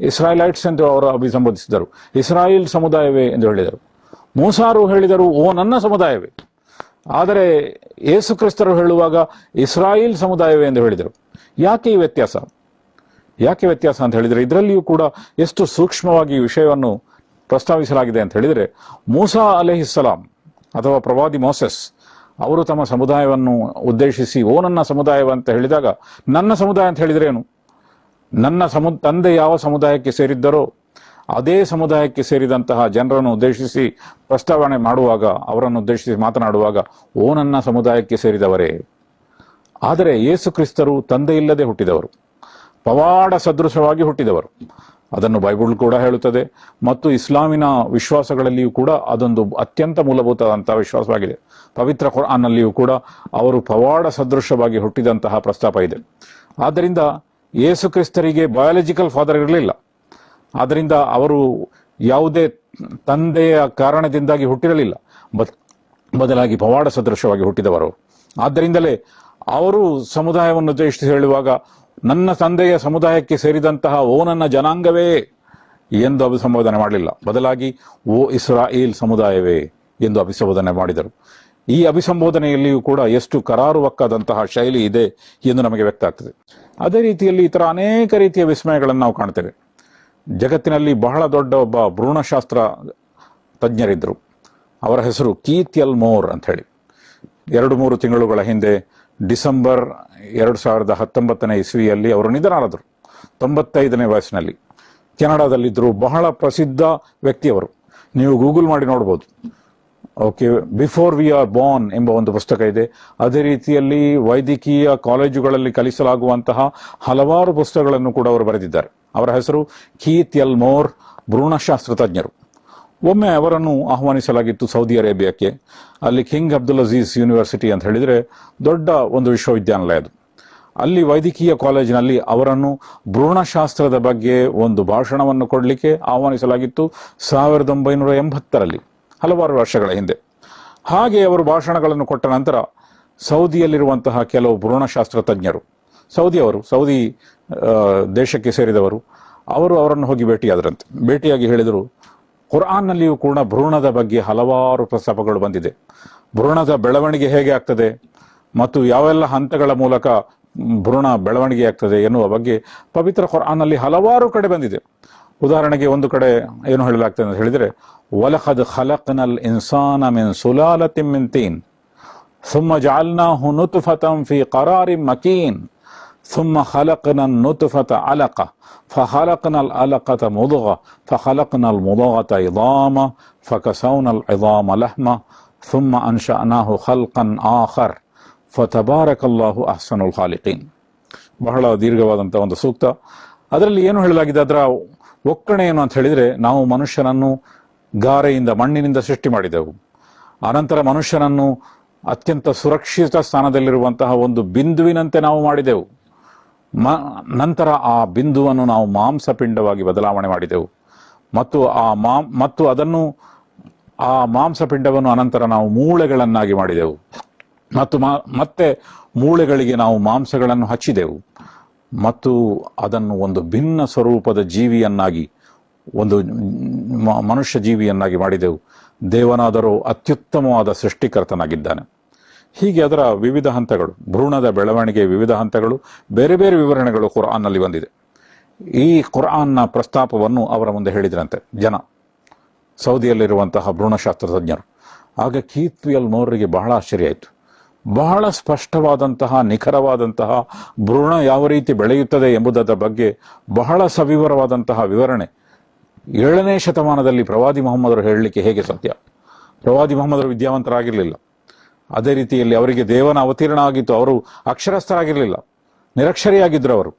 ಇಸ್ರಾಯಲೈಟ್ಸ್ ಎಂದು ಅವರು ಅಭಿಸಂಬೋಧಿಸಿದರು, ಇಸ್ರಾಯಿಲ್ ಸಮುದಾಯವೇ ಎಂದು ಹೇಳಿದರು. ಮೂಸಾರು ಹೇಳಿದರು, ಓ ನನ್ನ ಸಮುದಾಯವೇ. ಆದರೆ ಯೇಸು ಕ್ರಿಸ್ತರು ಹೇಳುವಾಗ, ಇಸ್ರಾಯಿಲ್ ಸಮುದಾಯವೇ ಎಂದು ಹೇಳಿದರು. ಯಾಕೆ ಈ ವ್ಯತ್ಯಾಸ? ಯಾಕೆ ವ್ಯತ್ಯಾಸ ಅಂತ ಹೇಳಿದರೆ, ಇದರಲ್ಲಿಯೂ ಕೂಡ ಎಷ್ಟು ಸೂಕ್ಷ್ಮವಾಗಿ ವಿಷಯವನ್ನು ಪ್ರಸ್ತಾವಿಸಲಾಗಿದೆ ಅಂತ ಹೇಳಿದರೆ, ಮೂಸಾ ಅಲೆಹಿಸ್ಸಲಾಂ ಅಥವಾ ಪ್ರವಾದಿ ಮೋಸೆಸ್ ಅವರು ತಮ್ಮ ಸಮುದಾಯವನ್ನು ಉದ್ದೇಶಿಸಿ, ಓ ನನ್ನ ಸಮುದಾಯ ಅಂತ ಹೇಳಿದಾಗ, ನನ್ನ ಸಮುದಾಯ ಅಂತ ಹೇಳಿದ್ರೆ ಏನು? ನನ್ನ ಸಮು, ತಂದೆ ಯಾವ ಸಮುದಾಯಕ್ಕೆ ಸೇರಿದ್ದರೋ, ಅದೇ ಸಮುದಾಯಕ್ಕೆ ಸೇರಿದಂತಹ ಜನರನ್ನು ಉದ್ದೇಶಿಸಿ ಪ್ರಸ್ತಾವನೆ ಮಾಡುವಾಗ, ಅವರನ್ನು ಉದ್ದೇಶಿಸಿ ಮಾತನಾಡುವಾಗ, ಓ ನನ್ನ ಸಮುದಾಯಕ್ಕೆ ಸೇರಿದವರೇ. ಆದರೆ ಯೇಸು ಕ್ರಿಸ್ತರು ತಂದೆ ಇಲ್ಲದೆ ಹುಟ್ಟಿದವರು. ಪವಾಡ ಸದೃಶವಾಗಿ ಹುಟ್ಟಿದವರು. ಅದನ್ನು ಬೈಬಲ್ ಕೂಡ ಹೇಳುತ್ತದೆ. ಮತ್ತು ಇಸ್ಲಾಮಿನ ವಿಶ್ವಾಸಗಳಲ್ಲಿಯೂ ಕೂಡ ಅದೊಂದು ಅತ್ಯಂತ ಮೂಲಭೂತವಾದಂತಹ ವಿಶ್ವಾಸವಾಗಿದೆ. ಪವಿತ್ರ ಖುರಾನ್ನಲ್ಲಿಯೂ ಕೂಡ ಅವರು ಪವಾಡ ಸದೃಶವಾಗಿ ಹುಟ್ಟಿದಂತಹ ಪ್ರಸ್ತಾಪ ಇದೆ. ಆದ್ದರಿಂದ ಯೇಸು ಕ್ರಿಸ್ತರಿಗೆ ಬಯಾಲಜಿಕಲ್ ಫಾದರ್ ಇರಲಿಲ್ಲ. ಆದ್ದರಿಂದ ಅವರು ಯಾವುದೇ ತಂದೆಯ ಕಾರಣದಿಂದಾಗಿ ಹುಟ್ಟಿರಲಿಲ್ಲ. ಬದ್- ಬದಲಾಗಿ ಪವಾಡ ಸದೃಶವಾಗಿ ಹುಟ್ಟಿದವರು. ಆದ್ದರಿಂದಲೇ ಅವರು ಸಮುದಾಯವನ್ನು ಉದ್ದೇಶಿಸಿ ಹೇಳುವಾಗ ನನ್ನ ತಂದೆಯ ಸಮುದಾಯಕ್ಕೆ ಸೇರಿದಂತಹ ಓ ನನ್ನ ಜನಾಂಗವೇ ಎಂದು ಅಭಿಸಂಬೋಧನೆ ಮಾಡಲಿಲ್ಲ. ಬದಲಾಗಿ ಓ ಇಸ್ರಾಯೇಲ್ ಸಮುದಾಯವೇ ಎಂದು ಅಭಿಸಂಬೋಧನೆ ಮಾಡಿದರು. ಈ ಅಭಿಸಂಬೋಧನೆಯಲ್ಲಿಯೂ ಕೂಡ ಎಷ್ಟು ಕರಾರುವಕ್ಕಾದಂತಹ ಶೈಲಿ ಇದೆ ಎಂದು ನಮಗೆ ವ್ಯಕ್ತ ಆಗ್ತದೆ. ಅದೇ ರೀತಿಯಲ್ಲಿ ಇತರ ಅನೇಕ ರೀತಿಯ ವಿಸ್ಮಯಗಳನ್ನು ನಾವು ಕಾಣ್ತೇವೆ. ಜಗತ್ತಿನಲ್ಲಿ ಬಹಳ ದೊಡ್ಡ ಒಬ್ಬ ಭ್ರೂಣಶಾಸ್ತ್ರ ತಜ್ಞರಿದ್ದರು. ಅವರ ಹೆಸರು ಕೀತ್ಯಲ್ ಮೋರ್ ಅಂತ ಹೇಳಿ. ಎರಡು ಮೂರು ತಿಂಗಳುಗಳ ಹಿಂದೆ ಡಿಸೆಂಬರ್ ಎರಡು ಸಾವಿರದ ಹತ್ತೊಂಬತ್ತನೇ ಇಸ್ವಿಯಲ್ಲಿ ಅವರು ನಿಧನರಾದರು. ತೊಂಬತ್ತೈದನೇ ವಯಸ್ಸಿನಲ್ಲಿ ಕೆನಡಾದಲ್ಲಿದ್ದರು. ಬಹಳ ಪ್ರಸಿದ್ಧ ವ್ಯಕ್ತಿಯವರು. ನೀವು ಗೂಗಲ್ ಮಾಡಿ ನೋಡ್ಬೋದು. Okay, before we are born ಎಂಬ ಒಂದು ಪುಸ್ತಕ ಇದೆ. ಅದೇ ರೀತಿಯಲ್ಲಿ ವೈದ್ಯಕೀಯ ಕಾಲೇಜುಗಳಲ್ಲಿ ಕಲಿಸಲಾಗುವಂತಹ ಹಲವಾರು ಪುಸ್ತಕಗಳನ್ನು ಕೂಡ ಅವರು ಬರೆದಿದ್ದಾರೆ. ಅವರ ಹೆಸರು ಕೀತ್ ಎಲ್ ಮೋರ್ ಭ್ರೂಣಶಾಸ್ತ್ರ ತಜ್ಞರು ಒಮ್ಮೆ ಅವರನ್ನು ಆಹ್ವಾನಿಸಲಾಗಿತ್ತು ಸೌದಿ ಅರೇಬಿಯಾಕ್ಕೆ. ಅಲ್ಲಿ ಕಿಂಗ್ ಅಬ್ದುಲ್ ಅಜೀಸ್ ಯೂನಿವರ್ಸಿಟಿ ಅಂತ ಹೇಳಿದ್ರೆ ದೊಡ್ಡ ಒಂದು ವಿಶ್ವವಿದ್ಯಾನಿಲಯ ಅದು. ಅಲ್ಲಿ ವೈದ್ಯಕೀಯ ಕಾಲೇಜಿನಲ್ಲಿ ಅವರನ್ನು ಭ್ರೂಣಶಾಸ್ತ್ರದ ಬಗ್ಗೆ ಒಂದು ಭಾಷಣವನ್ನು ಕೊಡಲಿಕ್ಕೆ ಆಹ್ವಾನಿಸಲಾಗಿತ್ತು ಸಾವಿರದ ಒಂಬೈನೂರ ಎಂಬತ್ತರಲ್ಲಿ, ಹಲವಾರು ವರ್ಷಗಳ ಹಿಂದೆ. ಹಾಗೆ ಅವರು ಭಾಷಣಗಳನ್ನು ಕೊಟ್ಟ ನಂತರ ಸೌದಿಯಲ್ಲಿರುವಂತಹ ಕೆಲವು ಭ್ರೂಣಶಾಸ್ತ್ರ ತಜ್ಞರು ಸೌದಿಯವರು ಸೌದಿ ದೇಶಕ್ಕೆ ಸೇರಿದವರು, ಅವರು ಅವರನ್ನು ಹೋಗಿ ಭೇಟಿಯಾದರಂತೆ. ಭೇಟಿಯಾಗಿ ಹೇಳಿದರು ಕುರಾನ್ನಲ್ಲಿಯೂ ಕೂಡ ಭ್ರೂಣದ ಬಗ್ಗೆ ಹಲವಾರು ಪ್ರಸ್ತಾಪಗಳು ಬಂದಿದೆ. ಭ್ರೂಣದ ಬೆಳವಣಿಗೆ ಹೇಗೆ ಆಗ್ತದೆ? ಮತ್ತು ಯಾವೆಲ್ಲ ಹಂತಗಳ ಮೂಲಕ ಭ್ರೂಣ ಬೆಳವಣಿಗೆ ಆಗ್ತದೆ ಎನ್ನುವ ಬಗ್ಗೆ ಪವಿತ್ರ ಖುರಾನಲ್ಲಿ ಹಲವಾರು ಕಡೆ ಬಂದಿದೆ. ಉದಾಹರಣೆಗೆ ಒಂದು ಕಡೆ ಏನು ಹೇಳಲಾಗ್ತದೆ ಅಂತ ಹೇಳಿದರೆ ವಲಹದ್ ಖಲಕ್ನಲ್ ಇನ್ಸಾನ ಮಿನ್ ಸುಲಾಲತಿನ್ ತೀನ್, ಸುಮ್ಮ ಜಾಲ್ನಾ ಹುನುತ್ ಫತಂ ಫಿ ಕರಾರಿ ಮಕೀನ್. ثم خلقنا النطفة علقة فخلقنا العلقة مضغة فخلقنا المضغة عظاما فكسونا العظام لحمة ثم أنشأناه خلقا آخر فتبارك الله أحسن الخالقين ಬಹಳ ದೀರ್ಘವಾದಂಥ ಒಂದು ಸೂಕ್ತ ಅದರಲ್ಲಿ ಏನು ಹೇಳಲಾಗಿದೆ ಅದರ ಒಕ್ಕಣೆ ಏನು ಅಂತ ಹೇಳಿದ್ರೆ ನಾವು ಮನುಷ್ಯನನ್ನು ಗಾರೆಯಿಂದ ಮಣ್ಣಿನಿಂದ ಸೃಷ್ಟಿ ಮಾಡಿದೆವು ಅನಂತರ ಮನುಷ್ಯನನ್ನು ಅತ್ಯಂತ ಸುರಕ್ಷಿತ ಸ್ಥಾನದಲ್ಲಿರುವಂತಹ ಒಂದು ಬಿಂದುವಿನಂತೆ ನಾವು ಮಾಡಿದೆವು ಮ, ನಂತರ ಆ ಬಿಂದುವನ್ನು ನಾವು ಮಾಂಸಪಿಂಡವಾಗಿ ಬದಲಾವಣೆ ಮಾಡಿದೆವು. ಮತ್ತು ಆ ಮಾಂ, ಮತ್ತು ಅದನ್ನು, ಆ ಮಾಂಸಪಿಂಡವನ್ನು ಅನಂತರ ನಾವು ಮೂಳೆಗಳನ್ನಾಗಿ ಮಾಡಿದೆವು. ಮತ್ತು ಮತ್ತೆ ಮೂಳೆಗಳಿಗೆ ನಾವು ಮಾಂಸಗಳನ್ನು ಹಚ್ಚಿದೆವು. ಮತ್ತು ಅದನ್ನು ಒಂದು ಭಿನ್ನ ಸ್ವರೂಪದ ಜೀವಿಯನ್ನಾಗಿ, ಒಂದು ಮನುಷ್ಯ ಜೀವಿಯನ್ನಾಗಿ ಮಾಡಿದೆವು. ದೇವನಾದರೂ ಅತ್ಯುತ್ತಮವಾದ ಸೃಷ್ಟಿಕರ್ತನಾಗಿದ್ದಾನೆ. ಹೀಗೆ ಅದರ ವಿವಿಧ ಹಂತಗಳು, ಭ್ರೂಣದ ಬೆಳವಣಿಗೆ ವಿವಿಧ ಹಂತಗಳು, ಬೇರೆ ಬೇರೆ ವಿವರಣೆಗಳು ಕುರಾನ್ನಲ್ಲಿ ಬಂದಿದೆ. ಈ ಕುರಾನ್ನ ಪ್ರಸ್ತಾಪವನ್ನು ಅವರ ಮುಂದೆ ಹೇಳಿದ್ರಂತೆ ಜನ, ಸೌದಿಯಲ್ಲಿರುವಂತಹ ಭ್ರೂಣಶಾಸ್ತ್ರ ತಜ್ಞರು ಆಗ ಕೀತ್ವಿಯಲ್ ಮೋರ್ರಿಗೆ ಬಹಳ ಆಶ್ಚರ್ಯ ಆಯಿತು. ಬಹಳ ಸ್ಪಷ್ಟವಾದಂತಹ, ನಿಖರವಾದಂತಹ ಭ್ರೂಣ ಯಾವ ರೀತಿ ಬೆಳೆಯುತ್ತದೆ ಎಂಬುದರ ಬಗ್ಗೆ ಬಹಳ ಸವಿವರವಾದಂತಹ ವಿವರಣೆ ಏಳನೇ ಶತಮಾನದಲ್ಲಿ ಪ್ರವಾದಿ ಮೊಹಮ್ಮದರು ಹೇಳಲಿಕ್ಕೆ ಹೇಗೆ ಸಾಧ್ಯ? ಪ್ರವಾದಿ ಮೊಹಮ್ಮದರು ವಿದ್ಯಾವಂತರಾಗಿರಲಿಲ್ಲ. ಅದೇ ರೀತಿಯಲ್ಲಿ ಅವರಿಗೆ ದೇವನ ಅವತೀರ್ಣ ಆಗಿತ್ತು. ಅವರು ಅಕ್ಷರಸ್ಥರಾಗಿರಲಿಲ್ಲ. ನಿರಕ್ಷರಿಯಾಗಿದ್ದರು ಅವರು.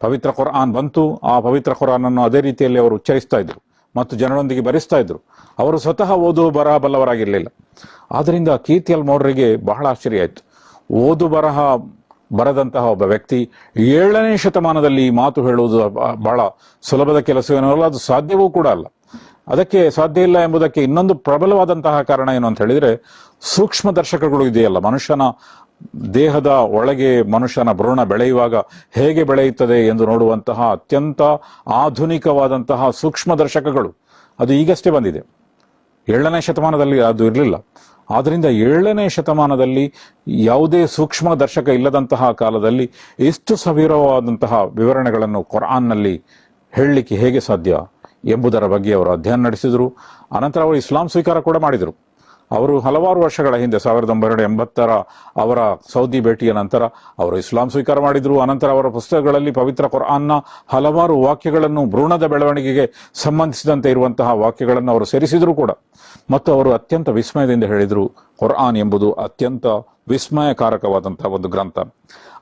ಪವಿತ್ರ ಖುರಾನ್ ಬಂತು. ಆ ಪವಿತ್ರ ಖುರಾನ್ ಅನ್ನು ಅದೇ ರೀತಿಯಲ್ಲಿ ಅವರು ಉಚ್ಚರಿಸ್ತಾ ಇದ್ರು. ಮತ್ತು ಜನರೊಂದಿಗೆ ಬರೆಸ್ತಾ ಇದ್ರು. ಅವರು ಸ್ವತಃ ಓದು ಬರಹ ಬಲ್ಲವರಾಗಿರಲಿಲ್ಲ. ಆದ್ದರಿಂದ ಕೀರ್ತಿಯಲ್ ಮೌರ್ಯರಿಗೆ ಬಹಳ ಆಶ್ಚರ್ಯ ಆಯಿತು. ಓದು, ಬರಹ ಬರದಂತಹ ಒಬ್ಬ ವ್ಯಕ್ತಿ ಏಳನೇ ಶತಮಾನದಲ್ಲಿ ಮಾತು ಹೇಳುವುದು ಬಹಳ ಸುಲಭದ ಕೆಲಸವೇನೋ ಅಲ್ಲ, ಅದು ಸಾಧ್ಯವೂ ಕೂಡ ಅಲ್ಲ. ಅದಕ್ಕೆ ಸಾಧ್ಯ ಇಲ್ಲ ಎಂಬುದಕ್ಕೆ ಇನ್ನೊಂದು ಪ್ರಬಲವಾದಂತಹ ಕಾರಣ ಏನು ಅಂತ ಹೇಳಿದ್ರೆ ಸೂಕ್ಷ್ಮ ದರ್ಶಕಗಳು ಇದೆಯಲ್ಲ. ಮನುಷ್ಯನ ದೇಹದ ಒಳಗೆ ಮನುಷ್ಯನ ಭ್ರೂಣ ಬೆಳೆಯುವಾಗ ಹೇಗೆ ಬೆಳೆಯುತ್ತದೆ ಎಂದು ನೋಡುವಂತಹ ಅತ್ಯಂತ ಆಧುನಿಕವಾದಂತಹ ಸೂಕ್ಷ್ಮ ದರ್ಶಕಗಳು. ಅದು ಈಗಷ್ಟೇ ಬಂದಿದೆ. ಏಳನೇ ಶತಮಾನದಲ್ಲಿ ಅದು ಇರಲಿಲ್ಲ. ಆದ್ದರಿಂದ ಏಳನೇ ಶತಮಾನದಲ್ಲಿ ಯಾವುದೇ ಸೂಕ್ಷ್ಮ ದರ್ಶಕ ಇಲ್ಲದಂತಹ ಕಾಲದಲ್ಲಿ ಎಷ್ಟು ಸವಿರವಾದಂತಹ ವಿವರಣೆಗಳನ್ನು ಕೊರಾನ್ನಲ್ಲಿ ಹೇಳಲಿಕ್ಕೆ ಹೇಗೆ ಸಾಧ್ಯ? ಎಂಬುದರ ಬಗ್ಗೆ ಅವರು ಅಧ್ಯಯನ ನಡೆಸಿದರು. ಅನಂತರ ಅವರು ಇಸ್ಲಾಂ ಸ್ವೀಕಾರ ಕೂಡ ಮಾಡಿದರು. ಅವರು ಹಲವಾರು ವರ್ಷಗಳ ಹಿಂದೆ, ಸಾವಿರದ ಒಂಬೈನೂರ ಎಂಬತ್ತರ ಅವರ ಸೌದಿ ಭೇಟಿಯ ನಂತರ ಅವರು ಇಸ್ಲಾಂ ಸ್ವೀಕಾರ ಮಾಡಿದ್ರು. ಅನಂತರ ಅವರ ಪುಸ್ತಕಗಳಲ್ಲಿ ಪವಿತ್ರ ಕುರ್ಆನ್ನ ಹಲವಾರು ವಾಕ್ಯಗಳನ್ನು ಭ್ರೂಣದ ಬೆಳವಣಿಗೆಗೆ ಸಂಬಂಧಿಸಿದಂತೆ ಇರುವಂತಹ ವಾಕ್ಯಗಳನ್ನು ಅವರು ಸೇರಿಸಿದ್ರು ಕೂಡ. ಮತ್ತು ಅವರು ಅತ್ಯಂತ ವಿಸ್ಮಯದಿಂದ ಹೇಳಿದರು, ಕುರ್ಆನ್ ಎಂಬುದು ಅತ್ಯಂತ ವಿಸ್ಮಯಕಾರಕವಾದಂತಹ ಒಂದು ಗ್ರಂಥ.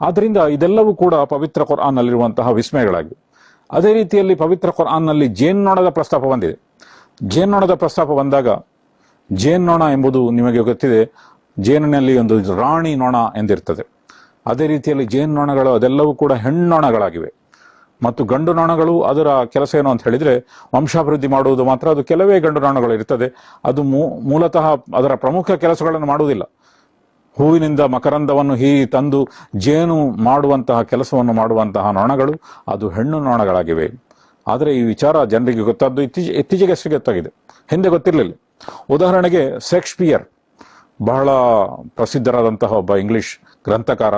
ಆದ್ದರಿಂದ ಇದೆಲ್ಲವೂ ಕೂಡ ಪವಿತ್ರ ಕುರ್ಆನ್ನಲ್ಲಿರುವಂತಹ ವಿಸ್ಮಯಗಳಾಗಿವೆ. ಅದೇ ರೀತಿಯಲ್ಲಿ ಪವಿತ್ರ ಕುರಾನ್ನಲ್ಲಿ ಜೇನ್ನೊಣದ ಪ್ರಸ್ತಾಪ ಬಂದಿದೆ. ಜೇನ್ನೊಣದ ಪ್ರಸ್ತಾಪ ಬಂದಾಗ ಜೇನ್ನೊಣ ಎಂಬುದು ನಿಮಗೆ ಗೊತ್ತಿದೆ. ಜೇನಿನಲ್ಲಿ ಒಂದು ರಾಣಿ ನೊಣ ಎಂದಿರ್ತದೆ. ಅದೇ ರೀತಿಯಲ್ಲಿ ಜೇನ್ನೊಣಗಳು ಅದೆಲ್ಲವೂ ಕೂಡ ಹೆಣ್ಣೊಣಗಳಾಗಿವೆ ಮತ್ತು ಗಂಡು ನೊಣಗಳು ಅದರ ಕೆಲಸ ಏನು ಅಂತ ಹೇಳಿದ್ರೆ ವಂಶಾಭಿವೃದ್ಧಿ ಮಾಡುವುದು ಮಾತ್ರ. ಅದು ಕೆಲವೇ ಗಂಡು ನೊಣಗಳು ಇರ್ತದೆ. ಅದು ಮೂಲತಃ ಅದರ ಪ್ರಮುಖ ಕೆಲಸಗಳನ್ನು ಮಾಡುವುದಿಲ್ಲ. ಹೂವಿನಿಂದ ಮಕರಂದವನ್ನು ಹೀರಿ ತಂದು ಜೇನು ಮಾಡುವಂತಹ ಕೆಲಸವನ್ನು ಮಾಡುವಂತಹ ನೊಣಗಳು ಅದು ಹೆಣ್ಣು ನೊಣಗಳಾಗಿವೆ. ಆದರೆ ಈ ವಿಚಾರ ಜನರಿಗೆ ಗೊತ್ತಾದ್ದು ಇತ್ತೀಚೆ ಇತ್ತೀಚೆಗಷ್ಟೇ ಗೊತ್ತಾಗಿದೆ. ಹಿಂದೆ ಗೊತ್ತಿರಲಿಲ್ಲ. ಉದಾಹರಣೆಗೆ ಶೇಕ್ಸ್ಪಿಯರ್, ಬಹಳ ಪ್ರಸಿದ್ಧರಾದಂತಹ ಒಬ್ಬ ಇಂಗ್ಲಿಷ್ ಗ್ರಂಥಕಾರ,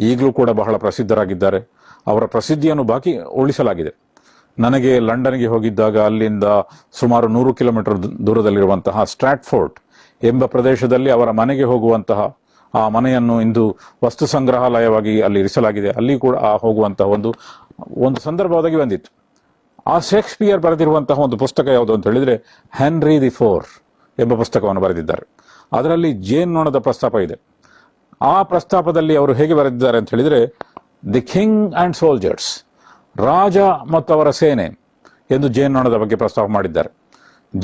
ಈಗಲೂ ಕೂಡ ಬಹಳ ಪ್ರಸಿದ್ಧರಾಗಿದ್ದಾರೆ. ಅವರ ಪ್ರಸಿದ್ಧಿಯನ್ನು ಬಾಕಿ ಉಳಿಸಲಾಗಿದೆ. ನನಗೆ ಲಂಡನ್ಗೆ ಹೋಗಿದ್ದಾಗ ಅಲ್ಲಿಂದ ಸುಮಾರು ನೂರು ಕಿಲೋಮೀಟರ್ ದೂರದಲ್ಲಿರುವಂತಹ ಸ್ಟ್ರಾಟ್ಫೋರ್ಟ್ ಎಂಬ ಪ್ರದೇಶದಲ್ಲಿ ಅವರ ಮನೆಗೆ ಹೋಗುವಂತಹ ಆ ಮನೆಯನ್ನು ಇಂದು ವಸ್ತು ಸಂಗ್ರಹಾಲಯವಾಗಿ ಅಲ್ಲಿ ಇರಿಸಲಾಗಿದೆ. ಅಲ್ಲಿ ಕೂಡ ಆ ಹೋಗುವಂತಹ ಒಂದು ಒಂದು ಸಂದರ್ಭ ಒದಗಿ ಬಂದಿತ್ತು. ಆ ಶೇಕ್ಸ್ಪಿಯರ್ ಬರೆದಿರುವಂತಹ ಒಂದು ಪುಸ್ತಕ ಯಾವುದು ಅಂತ ಹೇಳಿದ್ರೆ, ಹೆನ್ರಿ ದಿ ಫೋರ್ ಎಂಬ ಪುಸ್ತಕವನ್ನು ಬರೆದಿದ್ದಾರೆ. ಅದರಲ್ಲಿ ಜೇನ್ ನೋಣದ ಪ್ರಸ್ತಾಪ ಇದೆ. ಆ ಪ್ರಸ್ತಾಪದಲ್ಲಿ ಅವರು ಹೇಗೆ ಬರೆದಿದ್ದಾರೆ ಅಂತ ಹೇಳಿದ್ರೆ, ದಿ ಕಿಂಗ್ ಅಂಡ್ ಸೋಲ್ಜರ್ಸ್, ರಾಜ ಮತ್ತು ಅವರ ಸೇನೆ ಎಂದು ಜೇನ್ ನೋಣದ ಬಗ್ಗೆ ಪ್ರಸ್ತಾಪ ಮಾಡಿದ್ದಾರೆ.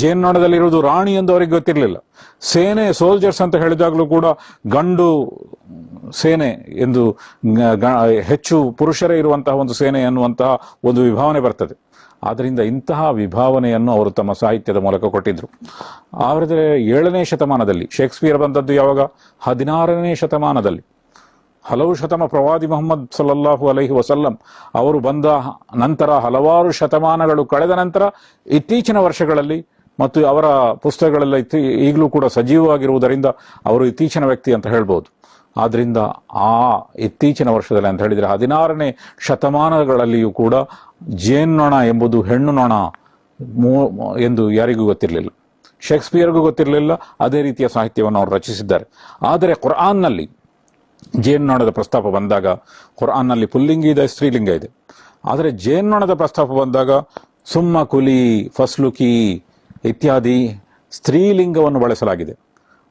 ಜೇನ್ನೊಣದಲ್ಲಿರುವುದು ರಾಣಿ ಎಂದು ಅವರಿಗೆ ಗೊತ್ತಿರಲಿಲ್ಲ. ಸೇನೆ ಸೋಲ್ಜರ್ಸ್ ಅಂತ ಹೇಳಿದಾಗಲೂ ಕೂಡ ಗಂಡು ಸೇನೆ ಎಂದು ಹೆಚ್ಚು ಪುರುಷರೇ ಇರುವಂತಹ ಒಂದು ಸೇನೆ ಎನ್ನುವಂತಹ ಒಂದು ವಿಭಾವನೆ ಬರ್ತದೆ. ಆದ್ದರಿಂದ ಇಂತಹ ವಿಭಾವನೆಯನ್ನು ಅವರು ತಮ್ಮ ಸಾಹಿತ್ಯದ ಮೂಲಕ ಕೊಟ್ಟಿದ್ರು. ಆದರೆ ಏಳನೇ ಶತಮಾನದಲ್ಲಿ, ಶೇಕ್ಸ್ಪಿಯರ್ ಬಂದದ್ದು ಯಾವಾಗ? ಹದಿನಾರನೇ ಶತಮಾನದಲ್ಲಿ. ಹಲವು ಶತಮ ಪ್ರವಾದಿ ಮೊಹಮ್ಮದ್ ಸಲ್ಲಲ್ಲಾಹು ಅಲೈಹಿ ವಸಲ್ಲಂ ಅವರು ಬಂದ ನಂತರ ಹಲವಾರು ಶತಮಾನಗಳು ಕಳೆದ ನಂತರ ಇತ್ತೀಚಿನ ವರ್ಷಗಳಲ್ಲಿ ಮತ್ತು ಅವರ ಪುಸ್ತಕಗಳೆಲ್ಲ ಇತ್ತೀ- ಈಗಲೂ ಕೂಡ ಸಜೀವವಾಗಿರುವುದರಿಂದ ಅವರು ಇತ್ತೀಚಿನ ವ್ಯಕ್ತಿ ಅಂತ ಹೇಳ್ಬೋದು. ಆದ್ದರಿಂದ ಆ ಇತ್ತೀಚಿನ ವರ್ಷದಲ್ಲಿ ಅಂತ ಹೇಳಿದರೆ ಹದಿನಾರನೇ ಶತಮಾನಗಳಲ್ಲಿಯೂ ಕೂಡ ಜೇನ್ನೊಣ ಎಂಬುದು ಹೆಣ್ಣು ನೊಣ ಎಂದು ಯಾರಿಗೂ ಗೊತ್ತಿರಲಿಲ್ಲ. ಶೇಕ್ಸ್ಪಿಯರ್ಗೂ ಗೊತ್ತಿರಲಿಲ್ಲ, ಅದೇ ರೀತಿಯ ಸಾಹಿತ್ಯವನ್ನು ಅವರು ರಚಿಸಿದ್ದಾರೆ. ಆದರೆ ಕುರ್ಆನ್ನಲ್ಲಿ ಜೇನ್ನೊಣದ ಪ್ರಸ್ತಾಪ ಬಂದಾಗ, ಕುರ್ಆನ್ನಲ್ಲಿ ಪುಲ್ಲಿಂಗ ಇದೆ, ಸ್ತ್ರೀಲಿಂಗ ಇದೆ. ಆದರೆ ಜೇನ್ನೊಣದ ಪ್ರಸ್ತಾಪ ಬಂದಾಗ ಸುಮ್ಮ ಕುಲಿ ಫಸ್ಲುಕಿ ಇತ್ಯಾದಿ ಸ್ತ್ರೀಲಿಂಗವನ್ನು ಬಳಸಲಾಗಿದೆ.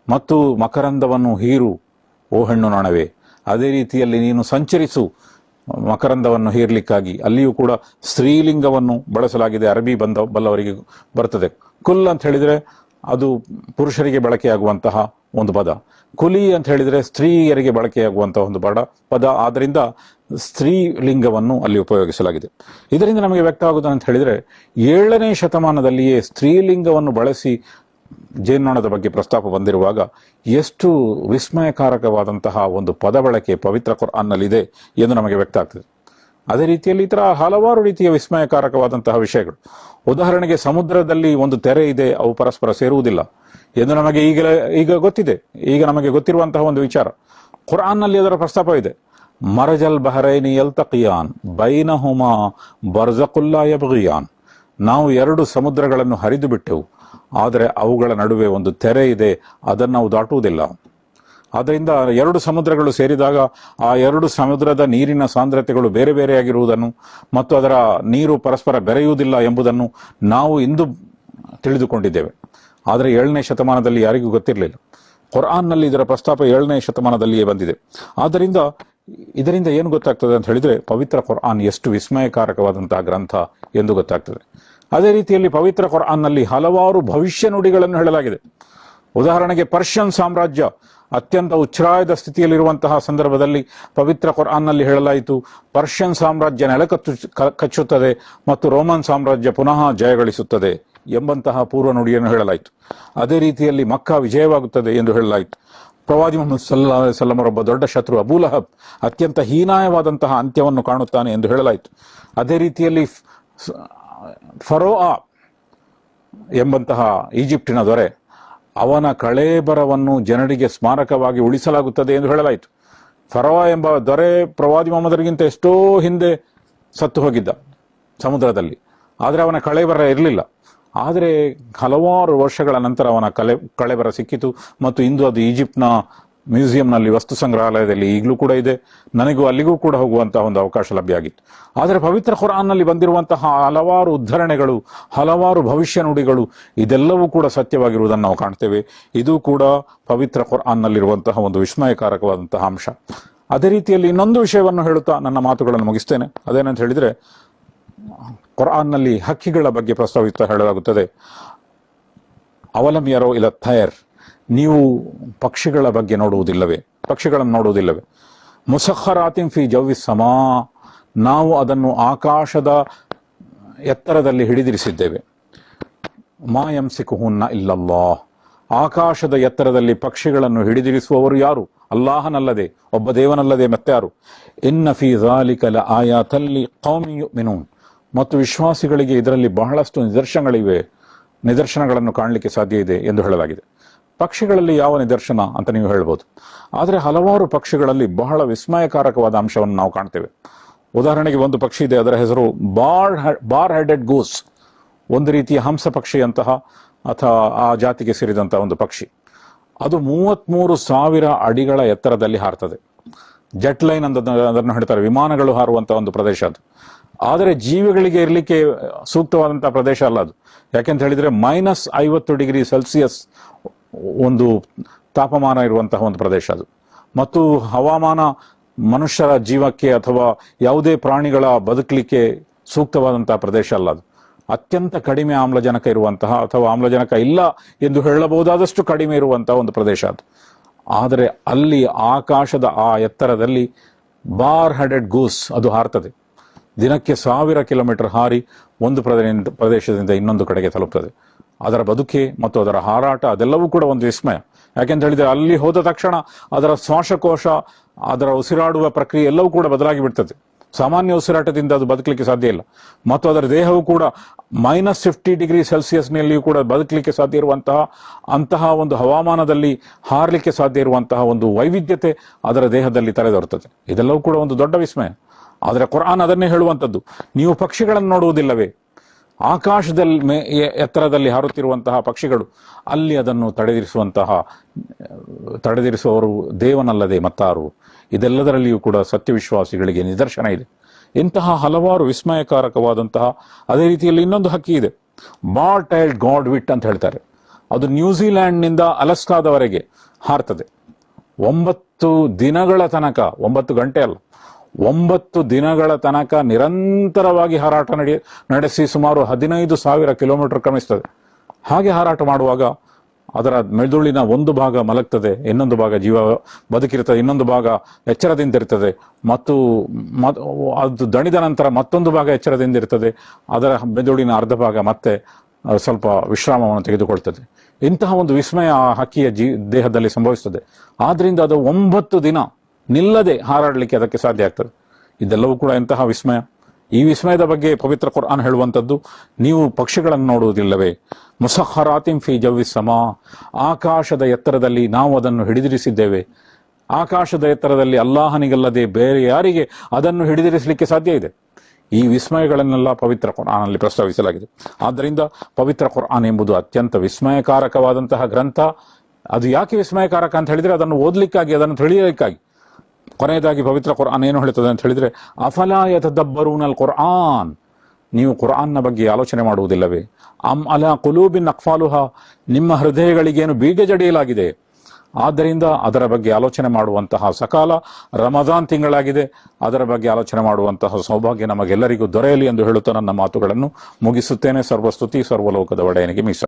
ಮತ್ತು ಮಕರಂದವನ್ನು ಹೀರು, ಓ ಹೆಣ್ಣು ನೊಣವೇ. ಅದೇ ರೀತಿಯಲ್ಲಿ ನೀನು ಸಂಚರಿಸು, ಮಕರಂದವನ್ನು ಹೀರ್ಲಿಕ್ಕಾಗಿ. ಅಲ್ಲಿಯೂ ಕೂಡ ಸ್ತ್ರೀಲಿಂಗವನ್ನು ಬಳಸಲಾಗಿದೆ. ಅರಬಿ ಬಂದ ಬಲ್ಲವರಿಗೆ ಬರ್ತದೆ. ಕುಲ್ ಅಂತ ಹೇಳಿದ್ರೆ ಅದು ಪುರುಷರಿಗೆ ಬಳಕೆಯಾಗುವಂತಹ ಒಂದು ಪದ. ಕುಲಿ ಅಂತ ಹೇಳಿದ್ರೆ ಸ್ತ್ರೀಯರಿಗೆ ಬಳಕೆಯಾಗುವಂತಹ ಒಂದು ಪದ ಪದ. ಆದ್ದರಿಂದ ಸ್ತ್ರೀಲಿಂಗವನ್ನು ಅಲ್ಲಿ ಉಪಯೋಗಿಸಲಾಗಿದೆ. ಇದರಿಂದ ನಮಗೆ ವ್ಯಕ್ತ ಆಗುವುದು ಅಂತ ಹೇಳಿದ್ರೆ ಏಳನೇ ಶತಮಾನದಲ್ಲಿಯೇ ಸ್ತ್ರೀಲಿಂಗವನ್ನು ಬಳಸಿ ಜೇನುನೊಣದ ಬಗ್ಗೆ ಪ್ರಸ್ತಾಪ ಬಂದಿರುವಾಗ ಎಷ್ಟು ವಿಸ್ಮಯಕಾರಕವಾದಂತಹ ಒಂದು ಪದ ಬಳಕೆ ಪವಿತ್ರ ಕುರ್ಆನ್ನಲ್ಲಿದೆ ಎಂದು ನಮಗೆ ವ್ಯಕ್ತ ಆಗ್ತದೆ. ಅದೇ ರೀತಿಯಲ್ಲಿ ಈ ತರ ಹಲವಾರು ರೀತಿಯ ವಿಸ್ಮಯಕಾರಕವಾದಂತಹ ವಿಷಯಗಳು. ಉದಾಹರಣೆಗೆ ಸಮುದ್ರದಲ್ಲಿ ಒಂದು ತೆರೆ ಇದೆ, ಅವು ಪರಸ್ಪರ ಸೇರುವುದಿಲ್ಲ. ಎಂದು ನಮಗೆ ಈಗ ಈಗ ಗೊತ್ತಿದೆ. ಈಗ ನಮಗೆ ಗೊತ್ತಿರುವಂತಹ ಒಂದು ವಿಚಾರ. ಕುರಾನ್ನಲ್ಲಿ ಅದರ ಪ್ರಸ್ತಾಪ ಇದೆ. ಮರಜಲ್ ಬಹರೈನಿ ತಖಯಾನ್ ಬೈನಹುಮಾ ಬರ್ಜಕುಲ್ಲಾ ಯಬಗಿಯಾನ್. ನಾವು ಎರಡು ಸಮುದ್ರಗಳನ್ನು ಹರಿದು ಬಿಟ್ಟೆವು ಆದರೆ ಅವುಗಳ ನಡುವೆ ಒಂದು ತೆರೆ ಇದೆ, ಅದನ್ನು ನಾವು ದಾಟುವುದಿಲ್ಲ. ಆದ್ದರಿಂದ ಎರಡು ಸಮುದ್ರಗಳು ಸೇರಿದಾಗ ಆ ಎರಡು ಸಮುದ್ರದ ನೀರಿನ ಸಾಂದ್ರತೆಗಳು ಬೇರೆ ಬೇರೆಯಾಗಿರುವುದನ್ನು ಮತ್ತು ಅದರ ನೀರು ಪರಸ್ಪರ ಬೆರೆಯುವುದಿಲ್ಲ ಎಂಬುದನ್ನು ನಾವು ಇಂದು ತಿಳಿದುಕೊಂಡಿದ್ದೇವೆ. ಆದರೆ ಏಳನೇ ಶತಮಾನದಲ್ಲಿ ಯಾರಿಗೂ ಗೊತ್ತಿರಲಿಲ್ಲ. ಕುರ್ಆನ್ನಲ್ಲಿ ಇದರ ಪ್ರಸ್ತಾಪ ಏಳನೇ ಶತಮಾನದಲ್ಲಿಯೇ ಬಂದಿದೆ. ಆದ್ದರಿಂದ ಇದರಿಂದ ಏನು ಗೊತ್ತಾಗ್ತದೆ ಅಂತ ಹೇಳಿದ್ರೆ ಪವಿತ್ರ ಕುರ್ಆನ್ ಎಷ್ಟು ವಿಸ್ಮಯಕಾರಕವಾದಂತಹ ಗ್ರಂಥ ಎಂದು ಗೊತ್ತಾಗ್ತದೆ. ಅದೇ ರೀತಿಯಲ್ಲಿ ಪವಿತ್ರ ಕುರ್ಆನ್ನಲ್ಲಿ ಹಲವಾರು ಭವಿಷ್ಯ ನುಡಿಗಳನ್ನು ಹೇಳಲಾಗಿದೆ. ಉದಾಹರಣೆಗೆ ಪರ್ಷಿಯನ್ ಸಾಮ್ರಾಜ್ಯ ಅತ್ಯಂತ ಉಚ್ಛ್ರಾಯದ ಸ್ಥಿತಿಯಲ್ಲಿರುವಂತಹ ಸಂದರ್ಭದಲ್ಲಿ ಪವಿತ್ರ ಕುರ್ಆನ್ನಲ್ಲಿ ಹೇಳಲಾಯಿತು, ಪರ್ಷಿಯನ್ ಸಾಮ್ರಾಜ್ಯ ನೆಲಕಚ್ಚು ಕಚ್ಚುತ್ತದೆ ಮತ್ತು ರೋಮನ್ ಸಾಮ್ರಾಜ್ಯ ಪುನಃ ಜಯಗಳಿಸುತ್ತದೆ ಎಂಬಂತಹ ಪೂರ್ವ ನುಡಿಯನ್ನು ಹೇಳಲಾಯಿತು. ಅದೇ ರೀತಿಯಲ್ಲಿ ಮಕ್ಕ ವಿಜಯವಾಗುತ್ತದೆ ಎಂದು ಹೇಳಲಾಯಿತು. ಪ್ರವಾದಿ ಮೊಹಮ್ಮದ್ ಸಲ್ಲಾ ಸಲ್ಲಮರೊಬ್ಬ ದೊಡ್ಡ ಶತ್ರು ಅಬೂಲಹಬ್ ಅತ್ಯಂತ ಹೀನಾಯವಾದಂತಹ ಅಂತ್ಯವನ್ನು ಕಾಣುತ್ತಾನೆ ಎಂದು ಹೇಳಲಾಯಿತು. ಅದೇ ರೀತಿಯಲ್ಲಿ ಫರೋ ಎಂಬಂತಹ ಈಜಿಪ್ಟಿನ ದೊರೆ ಅವನ ಕಳೇಬರವನ್ನು ಜನರಿಗೆ ಸ್ಮಾರಕವಾಗಿ ಉಳಿಸಲಾಗುತ್ತದೆ ಎಂದು ಹೇಳಲಾಯಿತು. ಫರವ ಎಂಬ ದೊರೆ ಪ್ರವಾದಿ ಮೊಹಮ್ಮದರಿಗಿಂತ ಎಷ್ಟೋ ಹಿಂದೆ ಸತ್ತು ಹೋಗಿದ್ದ ಸಮುದ್ರದಲ್ಲಿ. ಆದರೆ ಅವನ ಕಳೇಬರ ಇರಲಿಲ್ಲ. ಆದರೆ ಹಲವಾರು ವರ್ಷಗಳ ನಂತರ ಅವನ ಕಲೆ, ಕಳೆಬರ ಸಿಕ್ಕಿತು. ಮತ್ತು ಇಂದು ಅದು ಈಜಿಪ್ಟ್ನ ಮ್ಯೂಸಿಯಂನಲ್ಲಿ ವಸ್ತು ಸಂಗ್ರಹಾಲಯದಲ್ಲಿ ಈಗಲೂ ಕೂಡ ಇದೆ. ನನಗೂ ಅಲ್ಲಿಗೂ ಕೂಡ ಹೋಗುವಂತಹ ಒಂದು ಅವಕಾಶ ಲಭ್ಯ ಆಗಿತ್ತು. ಆದರೆ ಪವಿತ್ರ ಖುರಾನ್ನಲ್ಲಿ ಬಂದಿರುವಂತಹ ಹಲವಾರು ಉದ್ಧರಣೆಗಳು, ಹಲವಾರು ಭವಿಷ್ಯ ನುಡಿಗಳು, ಇದೆಲ್ಲವೂ ಕೂಡ ಸತ್ಯವಾಗಿರುವುದನ್ನು ನಾವು ಕಾಣ್ತೇವೆ. ಇದು ಕೂಡ ಪವಿತ್ರ ಖುರಾನ್ನಲ್ಲಿರುವಂತಹ ಒಂದು ವಿಸ್ಮಯಕಾರಕವಾದಂತಹ ಅಂಶ. ಅದೇ ರೀತಿಯಲ್ಲಿ ಇನ್ನೊಂದು ವಿಷಯವನ್ನು ಹೇಳುತ್ತಾ ನನ್ನ ಮಾತುಗಳನ್ನು ಮುಗಿಸ್ತೇನೆ. ಅದೇನಂತ ಹೇಳಿದ್ರೆ, ಖುರಾನ್ನಲ್ಲಿ ಹಕ್ಕಿಗಳ ಬಗ್ಗೆ ಪ್ರಸ್ತಾವಿತ ಹೇಳಲಾಗುತ್ತದೆ. ಅವಲಂಬಿಯರೋ ಯರೋ ಇಲ್ಲ ಥಯರ್? ನೀವು ಪಕ್ಷಿಗಳ ಬಗ್ಗೆ ನೋಡುವುದಿಲ್ಲವೇ? ಪಕ್ಷಿಗಳನ್ನು ನೋಡುವುದಿಲ್ಲವೇ? ಮುಸಹರಾತಿಂ ಫಿ ಜವ್ವಿ ಸಮಾ ನಾವು ಅದನ್ನು ಆಕಾಶದ ಎತ್ತರದಲ್ಲಿ ಹಿಡಿದಿರಿಸಿದ್ದೇವೆ. ಮಾ ಯಂಸಿಕುಹುನ್ನ ಇಲ್ಲಲ್ಲಾ ಆಕಾಶದ ಎತ್ತರದಲ್ಲಿ ಪಕ್ಷಿಗಳನ್ನು ಹಿಡಿದಿರಿಸುವವರು ಯಾರು? ಅಲ್ಲಾಹನಲ್ಲದೆ, ಒಬ್ಬ ದೇವನಲ್ಲದೆ ಮತ್ತಾರು ಇನ್ನ ಫಿ ಝಾಲಿಕ ಆಯಾ ತಲ್ಲಿ ಕೌಮಿ ಮಿನೂನ್ ಮತ್ತು ವಿಶ್ವಾಸಿಗಳಿಗೆ ಇದರಲ್ಲಿ ಬಹಳಷ್ಟು ನಿದರ್ಶನಗಳಿವೆ. ನಿದರ್ಶನಗಳನ್ನು ಕಾಣಲಿಕ್ಕೆ ಸಾಧ್ಯ ಇದೆ ಎಂದು ಹೇಳಲಾಗಿದೆ. ಪಕ್ಷಿಗಳಲ್ಲಿ ಯಾವ ನಿದರ್ಶನ ಅಂತ ನೀವು ಹೇಳ್ಬೋದು. ಆದರೆ ಹಲವಾರು ಪಕ್ಷಿಗಳಲ್ಲಿ ಬಹಳ ವಿಸ್ಮಯಕಾರಕವಾದ ಅಂಶವನ್ನು ನಾವು ಕಾಣ್ತೇವೆ. ಉದಾಹರಣೆಗೆ ಒಂದು ಪಕ್ಷಿ ಇದೆ, ಅದರ ಹೆಸರು ಬಾರ್ ಬಾರ್ ಹೆಡೆಡ್ ಗೂಸ್. ಒಂದು ರೀತಿಯ ಹಂಸ ಪಕ್ಷಿಯಂತಹ ಅಥವಾ ಆ ಜಾತಿಗೆ ಸೇರಿದಂತಹ ಒಂದು ಪಕ್ಷಿ. ಅದು ಮೂವತ್ತ್ಮೂರು ಸಾವಿರ ಅಡಿಗಳ ಎತ್ತರದಲ್ಲಿ ಹಾರ್ತದೆ. ಜೆಟ್ ಲೈನ್ ಅಂತ ಅದನ್ನು ಹೇಳ್ತಾರೆ, ವಿಮಾನಗಳು ಹಾರುವಂತಹ ಒಂದು ಪ್ರದೇಶ ಅದು. ಆದರೆ ಜೀವಿಗಳಿಗೆ ಇರಲಿಕ್ಕೆ ಸೂಕ್ತವಾದಂತಹ ಪ್ರದೇಶ ಅಲ್ಲ ಅದು. ಯಾಕೆಂತ ಹೇಳಿದ್ರೆ, ಮೈನಸ್ ಐವತ್ತು ಡಿಗ್ರಿ ಸೆಲ್ಸಿಯಸ್ ಒಂದು ತಾಪಮಾನ ಇರುವಂತಹ ಒಂದು ಪ್ರದೇಶ ಅದು. ಮತ್ತು ಹವಾಮಾನ ಮನುಷ್ಯರ ಜೀವಕ್ಕೆ ಅಥವಾ ಯಾವುದೇ ಪ್ರಾಣಿಗಳ ಬದುಕಲಿಕ್ಕೆ ಸೂಕ್ತವಾದಂತಹ ಪ್ರದೇಶ ಅಲ್ಲ ಅದು. ಅತ್ಯಂತ ಕಡಿಮೆ ಆಮ್ಲಜನಕ ಇರುವಂತಹ ಅಥವಾ ಆಮ್ಲಜನಕ ಇಲ್ಲ ಎಂದು ಹೇಳಬಹುದಾದಷ್ಟು ಕಡಿಮೆ ಇರುವಂತಹ ಒಂದು ಪ್ರದೇಶ ಅದು. ಆದರೆ ಅಲ್ಲಿ ಆಕಾಶದ ಆ ಎತ್ತರದಲ್ಲಿ ಬಾರ್ ಹಡೆಡ್ ಗೂಸ್ ಅದು ಹಾರ್ತದೆ. ದಿನಕ್ಕೆ ಸಾವಿರ ಕಿಲೋಮೀಟರ್ ಹಾರಿ ಒಂದು ಪ್ರದೇಶದಿಂದ ಪ್ರದೇಶದಿಂದ ಇನ್ನೊಂದು ಕಡೆಗೆ ತಲುಪ್ತದೆ. ಅದರ ಬದುಕೆ ಮತ್ತು ಅದರ ಹಾರಾಟ ಅದೆಲ್ಲವೂ ಕೂಡ ಒಂದು ವಿಸ್ಮಯ. ಯಾಕೆಂತ ಹೇಳಿದ್ರೆ ಅಲ್ಲಿ ಹೋದ ತಕ್ಷಣ ಅದರ ಶ್ವಾಸಕೋಶ, ಅದರ ಉಸಿರಾಡುವ ಪ್ರಕ್ರಿಯೆ ಎಲ್ಲವೂ ಕೂಡ ಬದಲಾಗಿ ಬಿಡ್ತದೆ. ಸಾಮಾನ್ಯ ಉಸಿರಾಟದಿಂದ ಅದು ಬದುಕಲಿಕ್ಕೆ ಸಾಧ್ಯ ಇಲ್ಲ. ಮತ್ತು ಅದರ ದೇಹವು ಕೂಡ ಮೈನಸ್ ಫಿಫ್ಟಿ ಡಿಗ್ರಿ ಸೆಲ್ಸಿಯಸ್ನಲ್ಲಿಯೂ ಕೂಡ ಬದುಕಲಿಕ್ಕೆ ಸಾಧ್ಯ ಇರುವಂತಹ, ಅಂತಹ ಒಂದು ಹವಾಮಾನದಲ್ಲಿ ಹಾರಲಿಕ್ಕೆ ಸಾಧ್ಯ ಇರುವಂತಹ ಒಂದು ವೈವಿಧ್ಯತೆ ಅದರ ದೇಹದಲ್ಲಿ ತಲೆದೊರ್ತದೆ ಇದೆಲ್ಲವೂ ಕೂಡ ಒಂದು ದೊಡ್ಡ ವಿಸ್ಮಯ. ಆದರೆ ಕುರಾನ್ ಅದನ್ನೇ ಹೇಳುವಂಥದ್ದು. ನೀವು ಪಕ್ಷಿಗಳನ್ನು ನೋಡುವುದಿಲ್ಲವೇ? ಆಕಾಶದಲ್ಲಿ ಎತ್ತರದಲ್ಲಿ ಹಾರುತ್ತಿರುವಂತಹ ಪಕ್ಷಿಗಳು, ಅಲ್ಲಿ ಅದನ್ನು ತಡೆದಿರಿಸುವಂತಹ, ತಡೆದಿರಿಸುವವರು ದೇವನಲ್ಲದೆ ಮತ್ತಾರು. ಇದೆಲ್ಲದರಲ್ಲಿಯೂ ಕೂಡ ಸತ್ಯವಿಶ್ವಾಸಿಗಳಿಗೆ ನಿದರ್ಶನ ಇದೆ. ಇಂತಹ ಹಲವಾರು ವಿಸ್ಮಯಕಾರಕವಾದಂತಹ, ಅದೇ ರೀತಿಯಲ್ಲಿ ಇನ್ನೊಂದು ಹಕ್ಕಿ ಇದೆ. ಟೈಲ್ಡ್ ಗಾಡ್ ವಿಟ್ ಅಂತ ಹೇಳ್ತಾರೆ. ಅದು ನ್ಯೂಜಿಲ್ಯಾಂಡ್ನಿಂದ ಅಲಸ್ಕಾದವರೆಗೆ ಹಾರ್ತದೆ. ಒಂಬತ್ತು ದಿನಗಳ ತನಕ, ಒಂಬತ್ತು ಗಂಟೆ ಅಲ್ಲ ಒಂಬತ್ತು ದಿನಗಳ ತನಕ ನಿರಂತರವಾಗಿ ಹಾರಾಟ ನಡೆ ನಡೆಸಿ ಸುಮಾರು ಹದಿನೈದು ಸಾವಿರ ಕಿಲೋಮೀಟರ್ ಕ್ರಮಿಸ್ತದೆ. ಹಾಗೆ ಹಾರಾಟ ಮಾಡುವಾಗ ಅದರ ಮೆದುಳಿನ ಒಂದು ಭಾಗ ಮಲಗ್ತದೆ, ಇನ್ನೊಂದು ಭಾಗ ಜೀವ ಬದುಕಿರ್ತದೆ ಇನ್ನೊಂದು ಭಾಗ ಎಚ್ಚರದಿಂದ ಇರ್ತದೆ ಮತ್ತು ಅದು ದಣಿದ ನಂತರ ಮತ್ತೊಂದು ಭಾಗ ಎಚ್ಚರದಿಂದ ಇರ್ತದೆ ಅದರ ಮೆದುಳಿನ ಅರ್ಧ ಭಾಗ ಮತ್ತೆ ಸ್ವಲ್ಪ ವಿಶ್ರಾಮವನ್ನು ತೆಗೆದುಕೊಳ್ತದೆ. ಇಂತಹ ಒಂದು ವಿಸ್ಮಯ ಹಕ್ಕಿಯ ಜೀ, ದೇಹದಲ್ಲಿ ಸಂಭವಿಸ್ತದೆ. ಆದ್ರಿಂದ ಅದು ಒಂಬತ್ತು ದಿನ ನಿಲ್ಲದೆ ಹಾರಾಡಲಿಕ್ಕೆ ಅದಕ್ಕೆ ಸಾಧ್ಯ ಆಗ್ತದೆ. ಇದೆಲ್ಲವೂ ಕೂಡ ಎಂತಹ ವಿಸ್ಮಯ. ಈ ವಿಸ್ಮಯದ ಬಗ್ಗೆ ಪವಿತ್ರ ಕುರ್ಆನ್ ಹೇಳುವಂಥದ್ದು, ನೀವು ಪಕ್ಷಿಗಳನ್ನು ನೋಡುವುದಿಲ್ಲವೇ? ಮುಸಹರಾತಿಂ ಫಿ ಜವ್ವಿ ಸಮ ಆಕಾಶದ ಎತ್ತರದಲ್ಲಿ ನಾವು ಅದನ್ನು ಹಿಡಿದಿರಿಸಿದ್ದೇವೆ. ಆಕಾಶದ ಎತ್ತರದಲ್ಲಿ ಅಲ್ಲಾಹನಿಗಲ್ಲದೆ ಬೇರೆ ಯಾರಿಗೆ ಅದನ್ನು ಹಿಡಿದಿರಿಸಲಿಕ್ಕೆ ಸಾಧ್ಯ ಇದೆ? ಈ ವಿಸ್ಮಯಗಳನ್ನೆಲ್ಲ ಪವಿತ್ರ ಕುರ್ಆನಲ್ಲಿ ಪ್ರಸ್ತಾವಿಸಲಾಗಿದೆ. ಆದ್ದರಿಂದ ಪವಿತ್ರ ಕುರ್ಆನ್ ಎಂಬುದು ಅತ್ಯಂತ ವಿಸ್ಮಯಕಾರಕವಾದಂತಹ ಗ್ರಂಥ. ಅದು ಯಾಕೆ ವಿಸ್ಮಯಕಾರಕ ಅಂತ ಹೇಳಿದರೆ ಅದನ್ನು ಓದಲಿಕ್ಕಾಗಿ, ಅದನ್ನು ತಿಳಿಯಲಿಕ್ಕಾಗಿ. ಕೊನೆಯದಾಗಿ ಪವಿತ್ರ ಕುರ್ಆನ್ ಏನು ಹೇಳ್ತದೆ ಅಂತ ಹೇಳಿದ್ರೆ, ಅಫಲಾ ಅಲ್ ಕುರ್ಆನ್ ನೀವು ಕುರ್ಆನ್ನ ಬಗ್ಗೆ ಆಲೋಚನೆ ಮಾಡುವುದಿಲ್ಲವೇ? ಅಮ್ ಅಲ ಕುಲೂಬಿನ್ ಅಕ್ಫಾಲುಹ ನಿಮ್ಮ ಹೃದಯಗಳಿಗೇನು ಬೀಗ ಜಡಿಯಲಾಗಿದೆ? ಆದ್ದರಿಂದ ಅದರ ಬಗ್ಗೆ ಆಲೋಚನೆ ಮಾಡುವಂತಹ ಸಕಾಲ ರಮಜಾನ್ ತಿಂಗಳಾಗಿದೆ. ಅದರ ಬಗ್ಗೆ ಆಲೋಚನೆ ಮಾಡುವಂತಹ ಸೌಭಾಗ್ಯ ನಮಗೆಲ್ಲರಿಗೂ ದೊರೆಯಲಿ ಎಂದು ಹೇಳುತ್ತಾ ನನ್ನ ಮಾತುಗಳನ್ನು ಮುಗಿಸುತ್ತೇನೆ. ಸರ್ವಸ್ತುತಿ, ಸರ್ವಲೋಕದ ಒಡೆಯನಿಗೆ ಮೀಸ